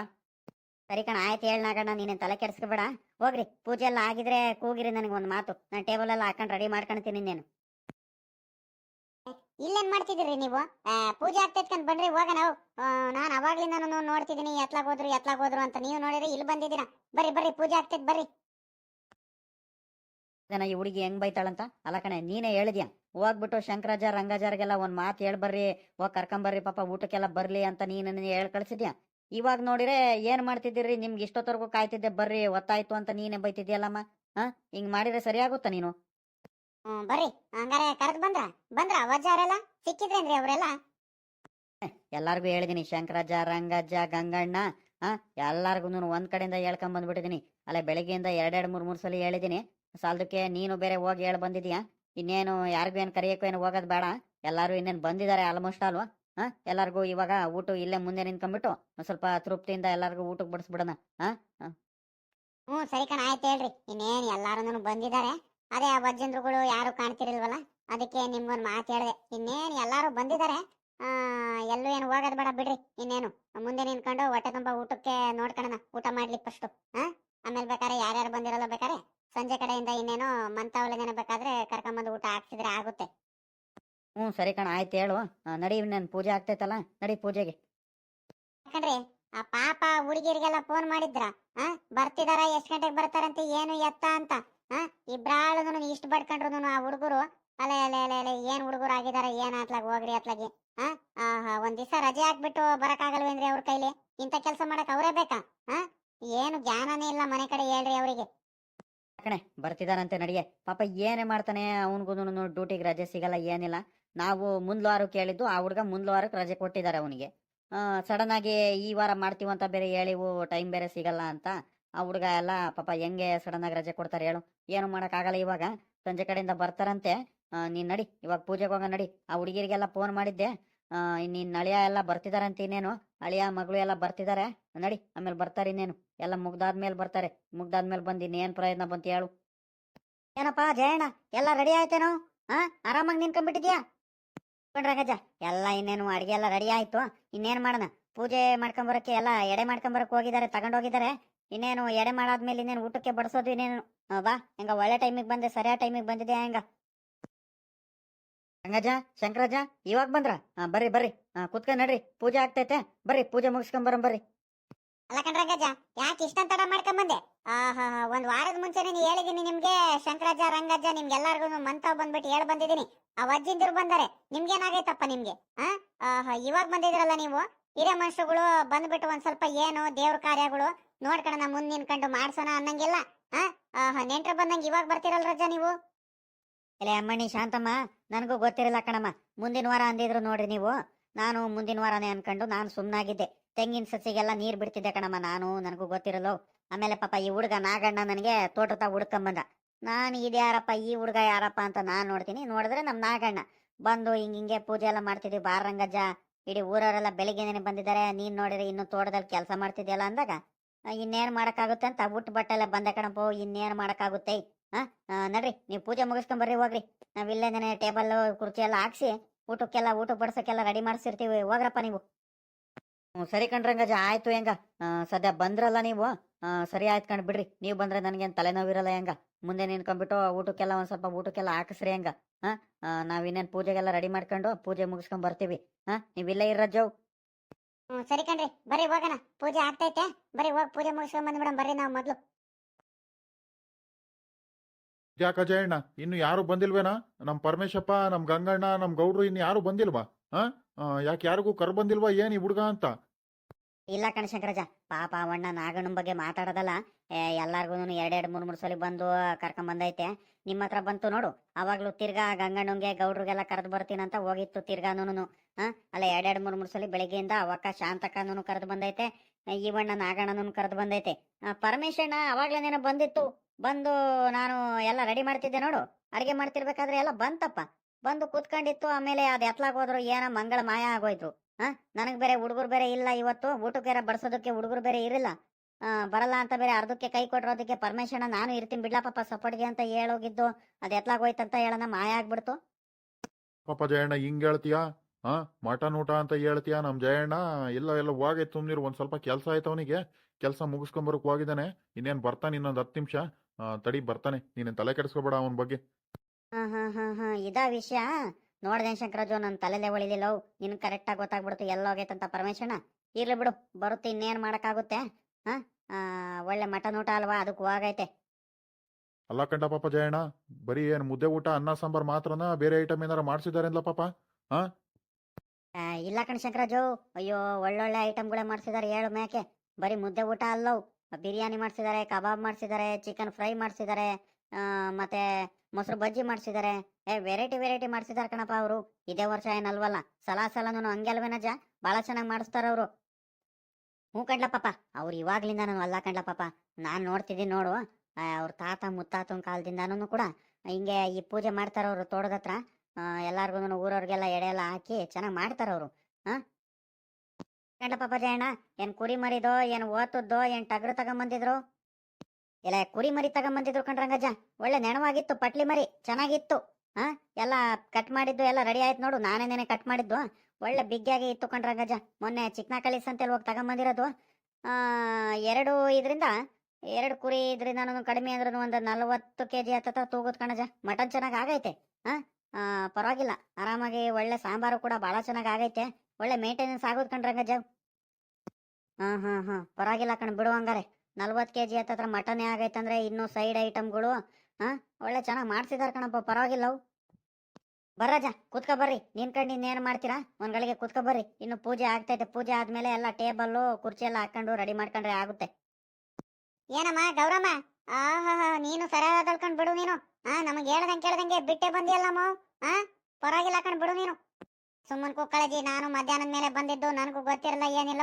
ಸರಿ ಕಣ ಆಯ್ತು ಹೇಳನಾಗಣ್ಣ ನೀನೇನು ತಲೆ ಕೆಡಿಸ್ಕೋಬೇಡ. ಹೋಗ್ರಿ ಪೂಜೆ ಎಲ್ಲ ಆಗಿದ್ರೆ ಕೂಗಿರಿ ನನಗೆ ಒಂದು ಮಾತು. ನಾನು ಟೇಬಲ್ ಎಲ್ಲ ಹಾಕೊಂಡು ರೆಡಿ ಮಾಡ್ಕೊಳ್ತೀನಿ ನೀನು. ಇಲ್ಲೇನ್ ಮಾಡ್ತಿದ್ದೀರಿ ನೀವು? ಆ, ಪೂಜೆ ಆಗ್ತೈತ್ಕಂತ ಬನ್ರಿ ಹೋಗ. ನಾವು ನಾನು ಅವಾಗ್ಲಿಂದ ನೋಡ್ತಿದ್ದೀನಿ ಎತ್ಲಾಗ್ ಹೋದ್ರು ಎತ್ಲಾಗ್ ಹೋದ್ರು ಅಂತ. ನೀವು ನೋಡಿರಿ ಇಲ್ಲಿ ಬಂದಿದ್ದೀರಾ? ಬರ್ರಿ ಬರ್ರಿ ಪೂಜೆ ಆಗ್ತೈತ್ ಬರ್ರಿ. ಜನ ಈ ಹುಡುಗಿ ಹೆಂಗ್ ಬೈತಾಳಂತ? ಅಲ್ಲ ಕಣೆ ನೀನೇ ಹೇಳಿದ್ಯಾ? ಹೋಗ್ಬಿಟ್ಟು ಶಂಕರಾಜ ರಂಗಾಜಾರ್ಗೆಲ್ಲ ಒಂದ್ ಮಾತು ಹೇಳ್ ಬರ್ರಿ ಹೋಗ್ ಕರ್ಕೊಂಬರ್ರಿ ಪಾಪ ಊಟಕ್ಕೆಲ್ಲ ಬರ್ಲಿ ಅಂತ ನೀನು ಹೇಳ್ ಕಳ್ಸಿದ್ಯಾ? ಇವಾಗ ನೋಡಿದ್ರೆ ಏನ್ ಮಾಡ್ತಿದ್ದೀರಿ? ನಿಮ್ಗೆ ಇಷ್ಟೊತ್ತವರೆಗೂ ಕಾಯ್ತಿದ್ದೆ ಬರ್ರಿ ಒತ್ತಾಯ್ತು ಅಂತ ನೀನೇ ಬೈತಿದ್ಯಲ್ಲಮ್ಮ? ಹಾ ಹಿಂಗ್ ಮಾಡಿದ್ರೆ ಸರಿಯಾಗುತ್ತಾ ನೀನು? ಬರ್ರಿ. ಹಂಗಾರೆ ಕರೆದ್ ಬಂದ್ರ? ಬಂದ್ರ ಸಿಕ್ಕಿದ್ರೇನ್ರಿ ಅವರೆಲ್ಲ? ಎಲ್ಲಾರ್ಗು ಹೇಳಿದೀನಿ ಶಂಕರಾಜ ರಂಗಜ್ಜ ಗಂಗಣ್ಣ ಹಾ ಎಲ್ಲಾರ್ಗು ಒಂದ್ ಕಡೆಯಿಂದ ಹೇಳ್ಕೊಂಡ್ ಬಂದ್ಬಿಟ್ಟಿದೀನಿ ಅಲ್ಲ ಬೆಳಗ್ಗೆಯಿಂದ ಎರಡೆರಡು ಮೂರ್ ಮೂರ್ ಸಲ ಹೇಳಿದೀನಿ. ಸಾಲದಕ್ಕೆ ನೀನು ಬೇರೆ ಹೋಗಿ ಹೇಳಿ ಬಂದಿದ್ಯಾ? ಇನ್ನೇನು ಯಾರಿಗೂ ಏನು ಕರೆಯೋಕ್ಕೂ ಏನು ಹೋಗೋದು ಬೇಡ. ಎಲ್ಲಾರು ಇನ್ನೇನು ಬಂದಿದ್ದಾರೆ ಆಲ್ಮೋಸ್ಟ್ ಆಲ್ವಾ ಹಾಂ? ಎಲ್ಲರಿಗೂ ಇವಾಗ ಊಟ ಇಲ್ಲೇ ಮುಂದೆ ನಿಂತ್ಕೊಂಡ್ಬಿಟ್ಟು ಒಂದು ಸ್ವಲ್ಪ ತೃಪ್ತಿಯಿಂದ ಎಲ್ಲರಿಗೂ ಊಟಕ್ಕೆ ಬಡಿಸ್ಬಿಡೋಣ. ಹಾಂ? ಹ್ಞೂ ಸರಿ ಕಣ, ಆಯ್ತು ಹೇಳ್ರಿ. ಇನ್ನೇನು ಎಲ್ಲರೂ ಬಂದಿದ್ದಾರೆ. ಅದೇ ಆ ವಜ್ಜಂದ್ರುಗಳು ಯಾರು ಕಾಣ್ತಿರಲ್ವಲ್ಲ? ಅದಕ್ಕೆ ನಿಮ್ಗೊಂದು ಮಾತು ಹೇಳಿದೆ. ಇನ್ನೇನು ಎಲ್ಲರೂ ಬಂದಿದ್ದಾರೆ. ಎಲ್ಲೂ ಏನು ಹೋಗೋದು ಬೇಡ ಬಿಡ್ರಿ. ಇನ್ನೇನು ಮುಂದೆ ನಿಂತ್ಕೊಂಡು ಹೊಟ್ಟೆ ತುಂಬ ಊಟಕ್ಕೆ ನೋಡ್ಕೊಳ್ಳೋಣ ಊಟ ಮಾಡ್ಲಿ ಫಸ್ಟು ಹಾ? ಆಮೇಲೆ ಬೇಕಾದ್ರೆ ಯಾರ್ಯಾರು ಬಂದಿರಲ್ಲ ಬೇಕಾದ್ರೆ ಸಂಜೆ ಕಡೆಯಿಂದ ಇನ್ನೇನು ಜನ ಬೇಕಾದ್ರೆ ಕರ್ಕೊಂಬಂದು ಊಟ ಹಾಕ್ಸಿದ್ರೆ ಆಗುತ್ತೆ. ಹ್ಞೂ ಸರಿ ಕಣ ಆಯ್ತು ಹೇಳು. ಆ, ನಡಿ ನನ್ನ ಪೂಜೆ ಆಗ್ತೈತಲ್ಲ ನಡಿ ಪೂಜೆಗೆ. ಯಾಕಂದ್ರೆ ಆ ಪಾಪ ಹುಡುಗಿರಿಗೆಲ್ಲ ಫೋನ್ ಮಾಡಿದ್ರ ಆ ಬರ್ತಿದಾರ ಎಷ್ಟ್ ಗಂಟೆಗೆ ಬರ್ತಾರಂತೆ ಏನು ಎತ್ತ ಅಂತ ಆ ಇಷ್ಟು ಇಷ್ಟ ಬಡ್ಕೊಂಡ್ರು ಆ ಹುಡುಗರು ಅಲೆ ಅಲೆ ಅಲೆ ಅಲೆ ಏನ್ ಹುಡುಗರು ಆಗಿದಾರ ಏನ್ ಅತ್ಲಾಗ ಹೋಗ್ರಿ ಅತ್ಲಾಗಿ ಆ ಆಹಾ, ಒಂದ್ ದಿವಸ ರಜೆ ಹಾಕ್ಬಿಟ್ಟು ಬರಕಾಗಲ್ವೇನ್ರಿ ಅವ್ರ ಕೈಲಿ? ಇಂಥ ಕೆಲಸ ಮಾಡಕ್ ಅವರೇ ಬೇಕಾ ಆ? ಏನು ಜ್ಞಾನನೇ ಇಲ್ಲ ಮನೆ ಕಡೆ ಹೇಳ್ರಿ ಅವರಿಗೆ. ಕಣೆ ಬರ್ತಿದಾರಂತೆ ನಡಿಗೆ. ಪಾಪ ಏನೇ ಮಾಡ್ತಾನೆ ಅವನಿಗೂ ಡ್ಯೂಟಿಗೆ ರಜೆ ಸಿಗಲ್ಲ ಏನಿಲ್ಲ. ನಾವು ಮುಂದ್ಲ ವಾರಕ್ಕೆ ಕೇಳಿದ್ದು ಆ ಹುಡುಗ ಮುಂದ್ಲ ವಾರಕ್ಕೆ ರಜೆ ಕೊಟ್ಟಿದ್ದಾರೆ ಅವನಿಗೆ. ಸಡನ್ ಆಗಿ ಈ ವಾರ ಮಾಡ್ತೀವಿ ಅಂತ ಬೇರೆ ಹೇಳಿವು ಟೈಮ್ ಬೇರೆ ಸಿಗಲ್ಲ ಅಂತ. ಆ ಹುಡುಗ ಎಲ್ಲ ಪಾಪ ಹೆಂಗೆ ಸಡನ್ ಆಗಿ ರಜೆ ಕೊಡ್ತಾರೆ ಹೇಳು. ಏನು ಮಾಡೋಕ್ಕಾಗಲ್ಲ ಇವಾಗ. ಸಂಜೆ ಕಡೆಯಿಂದ ಬರ್ತಾರಂತೆ. ನೀನ್ ನಡಿ ಇವಾಗ ಪೂಜೆಗೆ ಹೋಗ ನಡಿ. ಆ ಹುಡುಗಿರಿಗೆಲ್ಲ ಫೋನ್ ಮಾಡಿದ್ದೆ. ಆ, ನಳಿಯ ಎಲ್ಲ ಬರ್ತಿದಾರಂತ ಇನ್ನೇನು. ಅಳಿಯ ಮಗಳು ಎಲ್ಲ ಬರ್ತಿದ್ದಾರೆ ನಡಿ, ಆಮೇಲೆ ಬರ್ತಾರೆ ಇನ್ನೇನು. ಎಲ್ಲ ಮುಗ್ದಾದ್ಮೇಲೆ ಬರ್ತಾರೆ. ಮುಗ್ದಾದ್ಮೇಲೆ ಬಂದಿ ಇನ್ನೇನ್ ಪ್ರಯತ್ನ ಬಂತು ಹೇಳು. ಏನಪ್ಪ, ಜಯಣ್ಣ, ಎಲ್ಲ ರೆಡಿ ಆಯ್ತೇನೋ? ಹಾ, ಆರಾಮಾಗಿ ನಿನ್ಕೊಂಡ್ಬಿಟ್ಟಿದ್ಯಾ ರಂಗಜ್ಜ ಎಲ್ಲ ಇನ್ನೇನು ಅಡಿಗೆ ಎಲ್ಲ ರೆಡಿ ಆಯ್ತು. ಇನ್ನೇನ್ ಮಾಡೋಣ? ಪೂಜೆ ಮಾಡ್ಕೊಂಬರಕ್ಕೆ ಎಲ್ಲ ಎಡೆ ಮಾಡ್ಕೊಂಬರಕ್ ಹೋಗಿದ್ದಾರೆ ತಗೊಂಡೋಗಿದ್ದಾರೆ ಇನ್ನೇನು ಎಡೆ ಮಾಡಾದ್ಮೇಲೆ ಇನ್ನೇನು ಊಟಕ್ಕೆ ಬಡಿಸೋದು ಇನ್ನೇನು? ಬಾ, ಹೆಂಗ ಒಳ್ಳೆ ಟೈಮಿಗೆ ಬಂದೆ, ಸರಿಯಾದ ಟೈಮಿಗೆ ಬಂದಿದೆ ಹೆಂಗ? ರಂಗಜ್ಜ ಶಂಕರಾಜ, ಇವಾಗ ಬಂದ್ರ? ಬರ್ರಿ ಬರ್ರಿ. ಕುತ್ಕೊಂಡ್ ನಡ್ರಿ. ಪೂಜೆ ಆಗ್ತೈತೆ. ಬರ್ರಿ, ಪೂಜೆ ಮುಗಿಸ್ಕೊಂಡ್ ಬರಂ ಬರ್ರಿ. ಅಲ್ಲ ಕಣ್ರಂಗಜ್ಜ ಯಾಕೆ ಇಷ್ಟೊಂದು ಮಾಡ್ಕೊಂಡ್ ಬಂದೆ ಒಂದ್ ವಾರದ ಮುಂಚೆ ನೀನು ಹೇಳಿದೀನಿ ನಿಮ್ಗೆ, ಶಂಕರಾಜ, ರಂಗಜ್ಜ ನಿಮ್ಗೆಲ್ಲಾರ್ಗು ಮಂತ ಬಂದ್ಬಿಟ್ಟು ಹೇಳ ಬಂದಿದ್ದೀನಿ ಆ ಅಜ್ಜಿಂದಿರು ಬಂದಾರೆ. ನಿಮ್ಗೇನಾಗೈತಪ್ಪ ನಿಮ್ಗೆ? ಇವಾಗ ಬಂದಿದ್ರಲ್ಲ ನೀವು? ಹಿರಿಯ ಮನುಷ್ಯರುಗಳು ಬಂದ್ಬಿಟ್ಟು ಒಂದ್ ಸ್ವಲ್ಪ ಏನು ದೇವ್ರ ಕಾರ್ಯಗಳು ನೋಡ್ಕಣ ಮುಂದ್ ನಿನ್ಕೊಂಡು ಮಾಡ್ಸೋಣ ಅನ್ನಂಗಿಲ್ಲ. ನೆಂಟ್ರು ಬಂದಂಗೆ ಇವಾಗ ಬರ್ತೀರಲ್ ರಜಾ ನೀವು? ಎಲೆ ಅಮ್ಮಣ್ಣಿ ಶಾಂತಮ್ಮ, ನನಗೂ ಗೊತ್ತಿರಲ್ಲ ಕಣಮ್ಮ. ಮುಂದಿನ ವಾರ ಅಂದಿದ್ರು ನೋಡ್ರಿ ನೀವು. ನಾನು ಮುಂದಿನ ವಾರನೇ ಅನ್ಕೊಂಡು ನಾನು ಸುಮ್ಮನಾಗಿದ್ದೆ ತೆಂಗಿನ ಸಸಿಗೆಲ್ಲ ನೀರು ಬಿಡ್ತಿದ್ದೆ ಕಣಮ್ಮ. ನಾನು, ನನಗೂ ಗೊತ್ತಿರಲ್ಲ. ಆಮೇಲೆ ಪಾಪ ಈ ಹುಡುಗ ನಾಗಣ್ಣ ನನಗೆ ತೋಟದ ಹುಡ್ಕೊಂಬಂದ. ನಾನು ಇದ್ಯಾರಪ್ಪ ಈ ಹುಡುಗ ಯಾರಪ್ಪ ಅಂತ ನಾನು ನೋಡ್ತೀನಿ. ನೋಡಿದ್ರೆ ನಮ್ಮ ನಾಗಣ್ಣ. ಬಂದು ಹಿಂಗೆ ಹಿಂಗೆ ಪೂಜೆ ಎಲ್ಲ ಮಾಡ್ತಿದ್ವಿ. ಬಾರಂಗಜ್ಜ ಇಡೀ ಊರವರೆಲ್ಲ ಬೆಳಿಗ್ಗೆನೇ ಬಂದಿದ್ದಾರೆ. ನೀನು ನೋಡಿದ್ರೆ ಇನ್ನು ತೋಟದಲ್ಲಿ ಕೆಲಸ ಮಾಡ್ತಿದ್ಯಲ್ಲ ಅಂದಾಗ ಇನ್ನೇನು ಮಾಡೋಕ್ಕಾಗುತ್ತೆ? ಅಂತ ಉಟ್ಟು ಬಟ್ಟೆಲ್ಲ ಬಂದೆ ಕಣಪ್ಪ. ಇನ್ನೇನು ಮಾಡಕ್ಕಾಗುತ್ತೆ? ಹಾ ನಡ್ರಿ, ನೀವು ಪೂಜೆ ಮುಗಿಸ್ಕೊಂಡ್ ಬರ್ರಿ, ಹೋಗ್ರಿ. ನಾವ್ ಇಲ್ಲೇನೆ ಟೇಬಲ್, ಕುರ್ಚಿ ಎಲ್ಲ ಹಾಕ್ಸಿ, ಊಟಕ್ಕೆಲ್ಲ, ಊಟ ಬಡ್ಸಕ್ಕೆಲ್ಲ ರೆಡಿ ಮಾಡಿಸಿರ್ತೀವಿ. ಹೋಗ್ರಪ್ಪ ನೀವು. ಸರಿ ಹಂಗಜ ಆಯ್ತು ಹೆಂಗ? ಸದ್ಯ ಬಂದ್ರಲ್ಲ ನೀವು? ಸರಿ ಆಯ್ತು ಕಣ್, ಬಿಡ್ರಿ. ನೀವು ಬಂದ್ರೆ ನನಗೇನು ತಲೆನೋವಿರಲ್ಲ ಹೆಂಗ? ಮುಂದೆ ನಿನ್ಕೊಂಡ್ಬಿಟ್ಟು ಊಟಕ್ಕೆಲ್ಲ ಒಂದ್ ಸ್ವಲ್ಪ ಊಟಕ್ಕೆಲ್ಲ ಹಾಕಿಸ್ರಿ ಹೆಂಗ? ಹಾ ನಾವ್ ಇನ್ನೇನ್ ಪೂಜೆಗೆಲ್ಲ ರೆಡಿ ಮಾಡ್ಕೊಂಡು ಪೂಜೆ ಮುಗಿಸ್ಕೊಂಡ್ ಬರ್ತೀವಿ. ಹಾ ನೀವ್ ಇಲ್ಲೇ ಇರಜ್ಜೋ ಹ್ಮ್, ಸರಿ ಕಣ್ರಿ. ಬರ್ರಿ, ಹೋಗೋಣ. ಪೂಜೆ ಆಗ್ತೈತೆ. ಬರ್ರಿ, ಹೋಗಿ, ಪೂಜೆ ಮುಗಿಸ್ಕೊಂಡ್ ಬಂದ್ಬಿಡಮ್ ಬರ್ರಿ ನಾವು ಮೊದ್ಲು. ಯಾಕ ಜಯಣ್ಣ ಇನ್ನು ಯಾರು ಬಂದಿಲ್ವೇನಾ? ನಮ್ ಪರಮೇಶಪ್ಪ, ನಮ್ ಗಂಗಣ್ಣ, ನಮ್ ಗೌಡ್ರು ಇನ್ನು ಯಾರು ಬಂದಿಲ್ವಾ? ಹಾ ಯಾಕೆ ಯಾರಿಗೂ ಕರ್ ಬಂದಿಲ್ವಾ ಏನ್ ಈ ಹುಡುಗ ಅಂತ? ಇಲ್ಲ ಕಣ ಪಾಪ ಅವಣ್ಣ ನಾಗಣ್ಣನ ಬಗ್ಗೆ ಮಾತಾಡೋದಲ್ಲ. ಎಲ್ಲಾರ್ಗು ಎರಡೆರಡು, ಮೂರ್ ಮೂರ್ ಸಲ ಬಂದು ಕರ್ಕೊಂಡ್ ಬಂದೈತೆ ನಿಮ್ಮ ಹತ್ರ ಬಂತು ನೋಡು, ಅವಾಗ್ಲೂ ತಿರ್ಗಾ ಗಂಗಣ್ಣಂಗೆ ಗೌಡ್ರಿಗೆಲ್ಲ ಕರೆದು ಬರ್ತೀನಂತ ಹೋಗಿತ್ತು ತಿರ್ಗಾನು ಹಾ ಅಲ್ಲ ಎರಡೆರಡು, ಮೂರ್ ಮೂರ್ ಸಲ ಬೆಳಿಗ್ಗೆಯಿಂದ ಅವಕ್ಕ ಶಾಂತಕ್ಕನೂ ಕರೆದು ಬಂದೈತೆ. ಇವಣ್ಣ ನಾಗಣ್ಣನ ಕರೆದು ಬಂದೈತೆ. ಪರಮೇಶಣ್ಣ ಅವಾಗ್ಲೇನೇನೋ ಬಂದಿತ್ತು. ಬಂದು ನಾನು ಎಲ್ಲ ರೆಡಿ ಮಾಡ್ತಿದ್ದೆ ನೋಡು. ಅಡಿಗೆ ಮಾಡ್ತಿರ್ಬೇಕಾದ್ರೆ ಎಲ್ಲ ಬಂತಪ್ಪ. ಬಂದು ಕೂತ್ಕೊಂಡಿತ್ತು, ಆಮೇಲೆ ಅದ್ ಎತ್ಲಾಗ್ ಹೋದ್ರು, ಏನೋ ಮಂಗಳ ಮಾಯ ಆಗೋಯ್ತು. ಹಾ ನನಗ್ ಬೇರೆ ಹುಡುಗರು ಬೇರೆ ಇಲ್ಲ ಇವತ್ತು. ಊಟಕ್ಕೆ ಬಡಿಸೋದಕ್ಕೆ ಹುಡುಗರು ಬೇರೆ ಇರಲಿಲ್ಲ. ಬರಲ್ಲ ಅಂತ ಬೇರೆ ಅರ್ಧಕ್ಕೆ ಕೈ ಕೊಟ್ಟಿರೋದಕ್ಕೆ ಪರಮೇಶ್ವರ ನಾನು ಇರ್ತೀನಿ ಬಿಡ್ಲಪ್ಪ, ಸಪೋರ್ಟ್ಗೆ ಅಂತ ಹೇಳೋಗಿದ್ದು, ಅದ್ ಎತ್ಲಾಗೋಯ್ತಂತ ಹೇಳೋಣ, ಮಾಯ ಆಗ್ಬಿಡ್ತು. ಪಾಪ ಜಯಣ್ಣ, ಹಿಂಗ್ ಹೇಳ್ತೀಯಾ? ಹಾ ಮಟನ್ ಊಟ ಅಂತ ಹೇಳ್ತೀಯಾ ನಮ್ ಜಯಣ್ಣ? ಎಲ್ಲ ಎಲ್ಲ ಹೋಗೈತೆ ತುಂಬಿರು ಒಂದ್ ಸ್ವಲ್ಪ ಕೆಲಸ ಆಯ್ತು ಅವನಿಗೆ. ಕೆಲಸ ಮುಗಿಸ್ಕೊಂಬರಕ್ ಹೋಗಿದ್ದಾನೆ. ಇನ್ನೇನ್ ಬರ್ತಾನೆ ಇನ್ನೊಂದ್ ಹತ್ತು ನಿಮಿಷ. ತಡಿ ಬರ್ತಾನೆ. ನೀನೇನ್ ತಲೆ ಕೆಡಿಸ್ಕೊಬೇಡ ಅವನ ಬಗ್ಗೆ. ಇದ ಹಾ ಹಾ ಹಾ ವಿಷಯ. ನೋಡ್ದೆ ಶಂಕರಾಜು ನನ್ನ ತಲೆಲೆ ಒಳಿಲಿಲ್ಲ ನಿನ್ ಕರೆಕ್ಟ್ ಆಗಿ ಗೊತ್ತಾಗ್ಬಿಡ್ತು. ಎಲ್ಲೋಗೈತಂತ ಪರಮೇಶಣ್ಣ ಇರ್ಲಿ ಬಿಡು ಬರುತ್ತೆ ಇನ್ನೇನ್ ಮಾಡಕ್ಕಾಗುತ್ತೆ. ಹಾ ಒಳ್ಳೆ ಮಟನ್ ಊಟ ಅಲ್ವಾ ಅದಕ್ಕೆ ಹೋಗೈತೆ ಅಲ್ಲ ಕಂಡ ಪಾಪ ಜಯಣ್ಣ ಬರೀ ಏನ್ ಮುದ್ದೆ ಊಟ ಅನ್ನ ಸಾಂಬಾರ್ ಮಾತ್ರನಾ? ಬೇರೆ ಐಟಮ್ ಏನಾರ ಮಾಡ್ಸಿದಾರೆ ಅಂದ್ಲ ಪಾಪ? ಆ, ಇಲ್ಲ ಕಣ್ ಶಂಕರಾಜು. ಅಯ್ಯೋ, ಒಳ್ಳೊಳ್ಳೆ ಐಟಮ್ಗಳೇ ಮಾಡಿಸಿದ್ದಾರೆ ಹೇಳು ಮೇಕೆ. ಬರೀ ಮುದ್ದೆ ಊಟ ಅಲ್ಲವು. ಬಿರಿಯಾನಿ ಮಾಡಿಸಿದ್ದಾರೆ ಕಬಾಬ್ ಮಾಡಿಸಿದ್ದಾರೆ ಚಿಕನ್ ಫ್ರೈ ಮಾಡಿಸಿದ್ದಾರೆ ಮತ್ತೆ ಮೊಸರು ಬಜ್ಜಿ ಮಾಡಿಸಿದ್ದಾರೆ ಏ, ವೆರೈಟಿ ವೆರೈಟಿ ಮಾಡಿಸಿದ್ದಾರೆ ಕಣಪ್ಪ ಅವರು. ಇದೇ ವರ್ಷ ಏನಲ್ವಲ್ಲ ಸಲ ಸಲಾನು ಹಂಗೆ ಅಲ್ವೇನಜ್ಜ ಭಾಳ ಚೆನ್ನಾಗಿ ಮಾಡಿಸ್ತಾರ ಅವರು. ಹ್ಞೂ ಕಂಡ್ಲ ಪಾಪ ಅವ್ರು ಇವಾಗ್ಲಿಂದ ನಾನು ಅಲ್ಲ ಕಂಡ್ಲ ಪಾಪ ನಾನು ನೋಡ್ತಿದ್ದೀನಿ ನೋಡು. ಅವ್ರ ತಾತ ಮುತ್ತಾತನ ಕಾಲದಿಂದನೂ ಕೂಡ ಹಿಂಗೆ ಈ ಪೂಜೆ ಮಾಡ್ತಾರ ಅವರು ತೋಟದ ಹತ್ರ. ಎಲ್ಲಾರ್ಗು ಊರವ್ರಿಗೆಲ್ಲ ಎಡೆ ಎಲ್ಲ ಹಾಕಿ ಚೆನ್ನಾಗಿ ಮಾಡ್ತಾರ ಅವರು. ಹಾ ಗಂಡ ಪಾಪ ಜಯಣ್ಣ ಏನ್ ಕುರಿ ಮರಿದೋ, ಏನ್ ಓತದ್ದೋ, ಏನ್ ಟಗರು ತಗೊಂಬಂದಿದ್ರು? ಇಲ್ಲ ಕುರಿ ಮರಿ ತಗೊಂಬಂದಿದ್ರು ಕಣ್ರಂಗಜ್ಜ ಒಳ್ಳೆ ನೆಣವಾಗಿತ್ತು, ಪಟ್ಲಿ ಮರಿ, ಚೆನ್ನಾಗಿತ್ತು. ಹಾ ಎಲ್ಲ ಕಟ್ ಮಾಡಿದ್ದು, ಎಲ್ಲ ರೆಡಿ ಆಯ್ತು ನೋಡು ನಾನೇ ನೆನೆ ಕಟ್ ಮಾಡಿದ್ದು. ಒಳ್ಳೆ ಬಿಗ್ಗಿಯಾಗಿ ಇತ್ತು ಕಣ್ರಂಗಜ್ಜ ಮೊನ್ನೆ ಚಿಕ್ಕನ ಕಲಿಸ್ ಅಂತೇಳಿ ಹೋಗಿ ತಗೊಂಬಂದಿರೋದು. ಎರಡು ಇದರಿಂದ, ಎರಡು ಕುರಿ ಇದರಿಂದ ಕಡಿಮೆ ಅಂದ್ರೂ ಒಂದು ನಲ್ವತ್ತು ಕೆ ಜಿ ಹತ್ತತ್ರ ತೂಗುದ್ ಕಣಜ. ಮಟನ್ ಚೆನ್ನಾಗಿ ಆಗೈತೆ. ಹಾ ಪರವಾಗಿಲ್ಲ. ಆರಾಮಾಗಿ ಒಳ್ಳೆ ಸಾಂಬಾರು ಕೂಡ ಭಾಳ ಚೆನ್ನಾಗಿ ಆಗೈತೆ ಒಳ್ಳೆ ಮೇಂಟೆನೆನ್ಸ್ ಆಗೋದು ಕಣ್ರಂಗಜ್ಜ ಹಾ ಹಾ ಹಾ. ಪರವಾಗಿಲ್ಲ ಕಣ್, ಬಿಡು ಹಂಗಾರೆ. ನಲ್ವತ್ತು ಕೆ ಜಿ ಹತ್ತತ್ರ ಮಟನೇ ಆಗೈತಂದ್ರೆ ಇನ್ನೂ ಸೈಡ್ ಐಟಮ್ಗಳು ಹಾಂ, ಒಳ್ಳೆ ಚೆನ್ನಾಗಿ ಮಾಡ್ಸಿದಾರೆ ಕಣಪ್ಪ, ಪರವಾಗಿಲ್ಲ ಅವು. ಬರ್ರಜ ಕೂತ್ಕೊ ಬರ್ರಿ. ನಿನ್ ಕಡೆ ಏನ್ ಮಾಡ್ತೀರಾ? ಒಂದ್ ಗಳಿಗೆ ಕೂತ್ಕೊ ಬರ್ರಿ. ಇನ್ನು ಪೂಜೆ ಆಗ್ತೈತೆ. ಪೂಜೆ ಆದ್ಮೇಲೆ ಎಲ್ಲ ಟೇಬಲ್ಲು, ಕುರ್ಚಿ ಎಲ್ಲ ಹಾಕೊಂಡು ರೆಡಿ ಮಾಡ್ಕೊಂಡ್ರೆ ಆಗುತ್ತೆ. ಏನಮ್ಮ, ಗೌರಮ್ಮ? ಆಹಾ ನೀನು ಸರಿಯಾದ ಬಿಡು ನೀನು. ಹಾ ನಮಗೆ ಹೇಳ್ದಂಗೆ ಕೇಳ್ದಂಗೆ ಬಿಟ್ಟೆ ಬಂದಿಯಲ್ಲಮ್ಮ. ಆ? ಪರವಾಗಿಲ್ಲ ಕಣ್, ಬಿಡು ನೀನು. ಸುಮ್ಮನ್ ಕುಕ್ಕಳಜಿ ನಾನು ಮಧ್ಯಾಹ್ನದ ಮೇಲೆ ಬಂದಿದ್ದು, ನನಗೂ ಗೊತ್ತಿರಲ್ಲ ಏನಿಲ್ಲ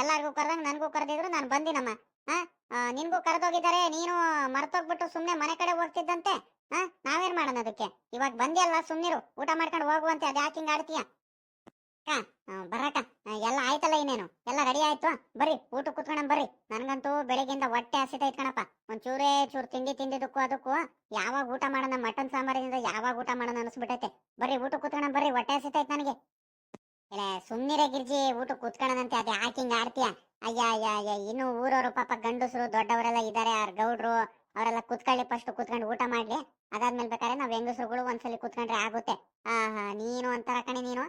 ಎಲ್ಲರಿಗೂ ಕರೆದಂಗ್ ನನಗೂ ಕರೆದಿದ್ರು, ನಾನು ಬಂದಿನಮ್ಮ. ಹಾ ನಿನ್ಗೂ ಕರೆದೋಗಿದ್ದಾರೆ, ನೀನು ಮರ್ತೋಗ್ಬಿಟ್ಟು ಸುಮ್ನೆ ಮನೆ ಕಡೆ ಹೋಗ್ತಿದ್ದಂತೆ. ಹಾ ನಾವೇನ್ ಮಾಡೋಣ ಅದಕ್ಕೆ? ಇವಾಗ ಬಂದಿಯಲ್ಲ ಸುಮ್ನಿರು. ಊಟ ಮಾಡ್ಕೊಂಡು ಹೋಗುವಂತೆ ಅದ್ಯಾಕಿಂಗ್ ಯಾಕೆ ಆಡ್ತೀಯ? ಆ, ಎಲ್ಲ ಆಯ್ತಲ್ಲ ಇನ್ನೇನು? ಎಲ್ಲ ರೆಡಿ ಆಯ್ತು? ಬರ್ರಿ ಊಟ ಕುತ್ಕೊಂಡ್ ಬರ್ರಿ. ನನ್ಗಂತೂ ಬೆಳಿಗ್ಗೆಯಿಂದ ಹೊಟ್ಟೆ ಹಸಿತ ಕಣಪ್ಪ. ಒಂದ್ ಚೂರೇ ಚೂರ್ ತಿಂಡಿ ತಿಂದಿದ್ದಕ್ಕೂ ಅದಕ್ಕೂ ಯಾವಾಗ ಊಟ ಮಾಡೋಣ ಮಟನ್ ಸಾಂಬಾರಿಂದ ಯಾವಾಗ ಊಟ ಮಾಡೋಣ ಅನ್ಸ್ಬಿಟ್ಟೈತೆ ಬರ್ರಿ ಊಟ ಕುತ್ಕೊಂಡ್ ಬರ್ರಿ ಹೊಟ್ಟೆ ಹಸಿತೈತ್ ನನಗೆ. ಇಲ್ಲ ಸುಮ್ನಿರೇ ಗಿರ್ಜಿ ಊಟ ಕುತ್ಕೊಳ್ಳೋಣಂತೆ ಅದೇ ಯಾಕೆ ಹಿಂಗ್ ಆಡ್ತೀಯ? ಅಯ್ಯ ಅಯ್ಯ ಅಯ್ಯ ಇನ್ನು ಊರವರು ಪಾಪ ಗಂಡಸರು ದೊಡ್ಡವರೆಲ್ಲ ಇದ್ದಾರೆ ಅವ್ರ ಗೌಡ್ರು ಅವರೆಲ್ಲ ಕುತ್ಕೊಳ್ಳಿ ಫಸ್ಟ್ ಕುತ್ಕೊಂಡು ಊಟ ಮಾಡ್ಲಿ. ಅದಾದ್ಮೇಲೆ ಬೇಕಾದ್ರೆ ನಾವ್ ಹೆಂಗಸರುಗಳು ಒಂದ್ಸಲಿ ಕುತ್ಕೊಂಡ್ರೆ ಆಗುತ್ತೆ. ಆಹಾ ನೀನು ಅಂತಾರ ಕಣೆ ನೀನು.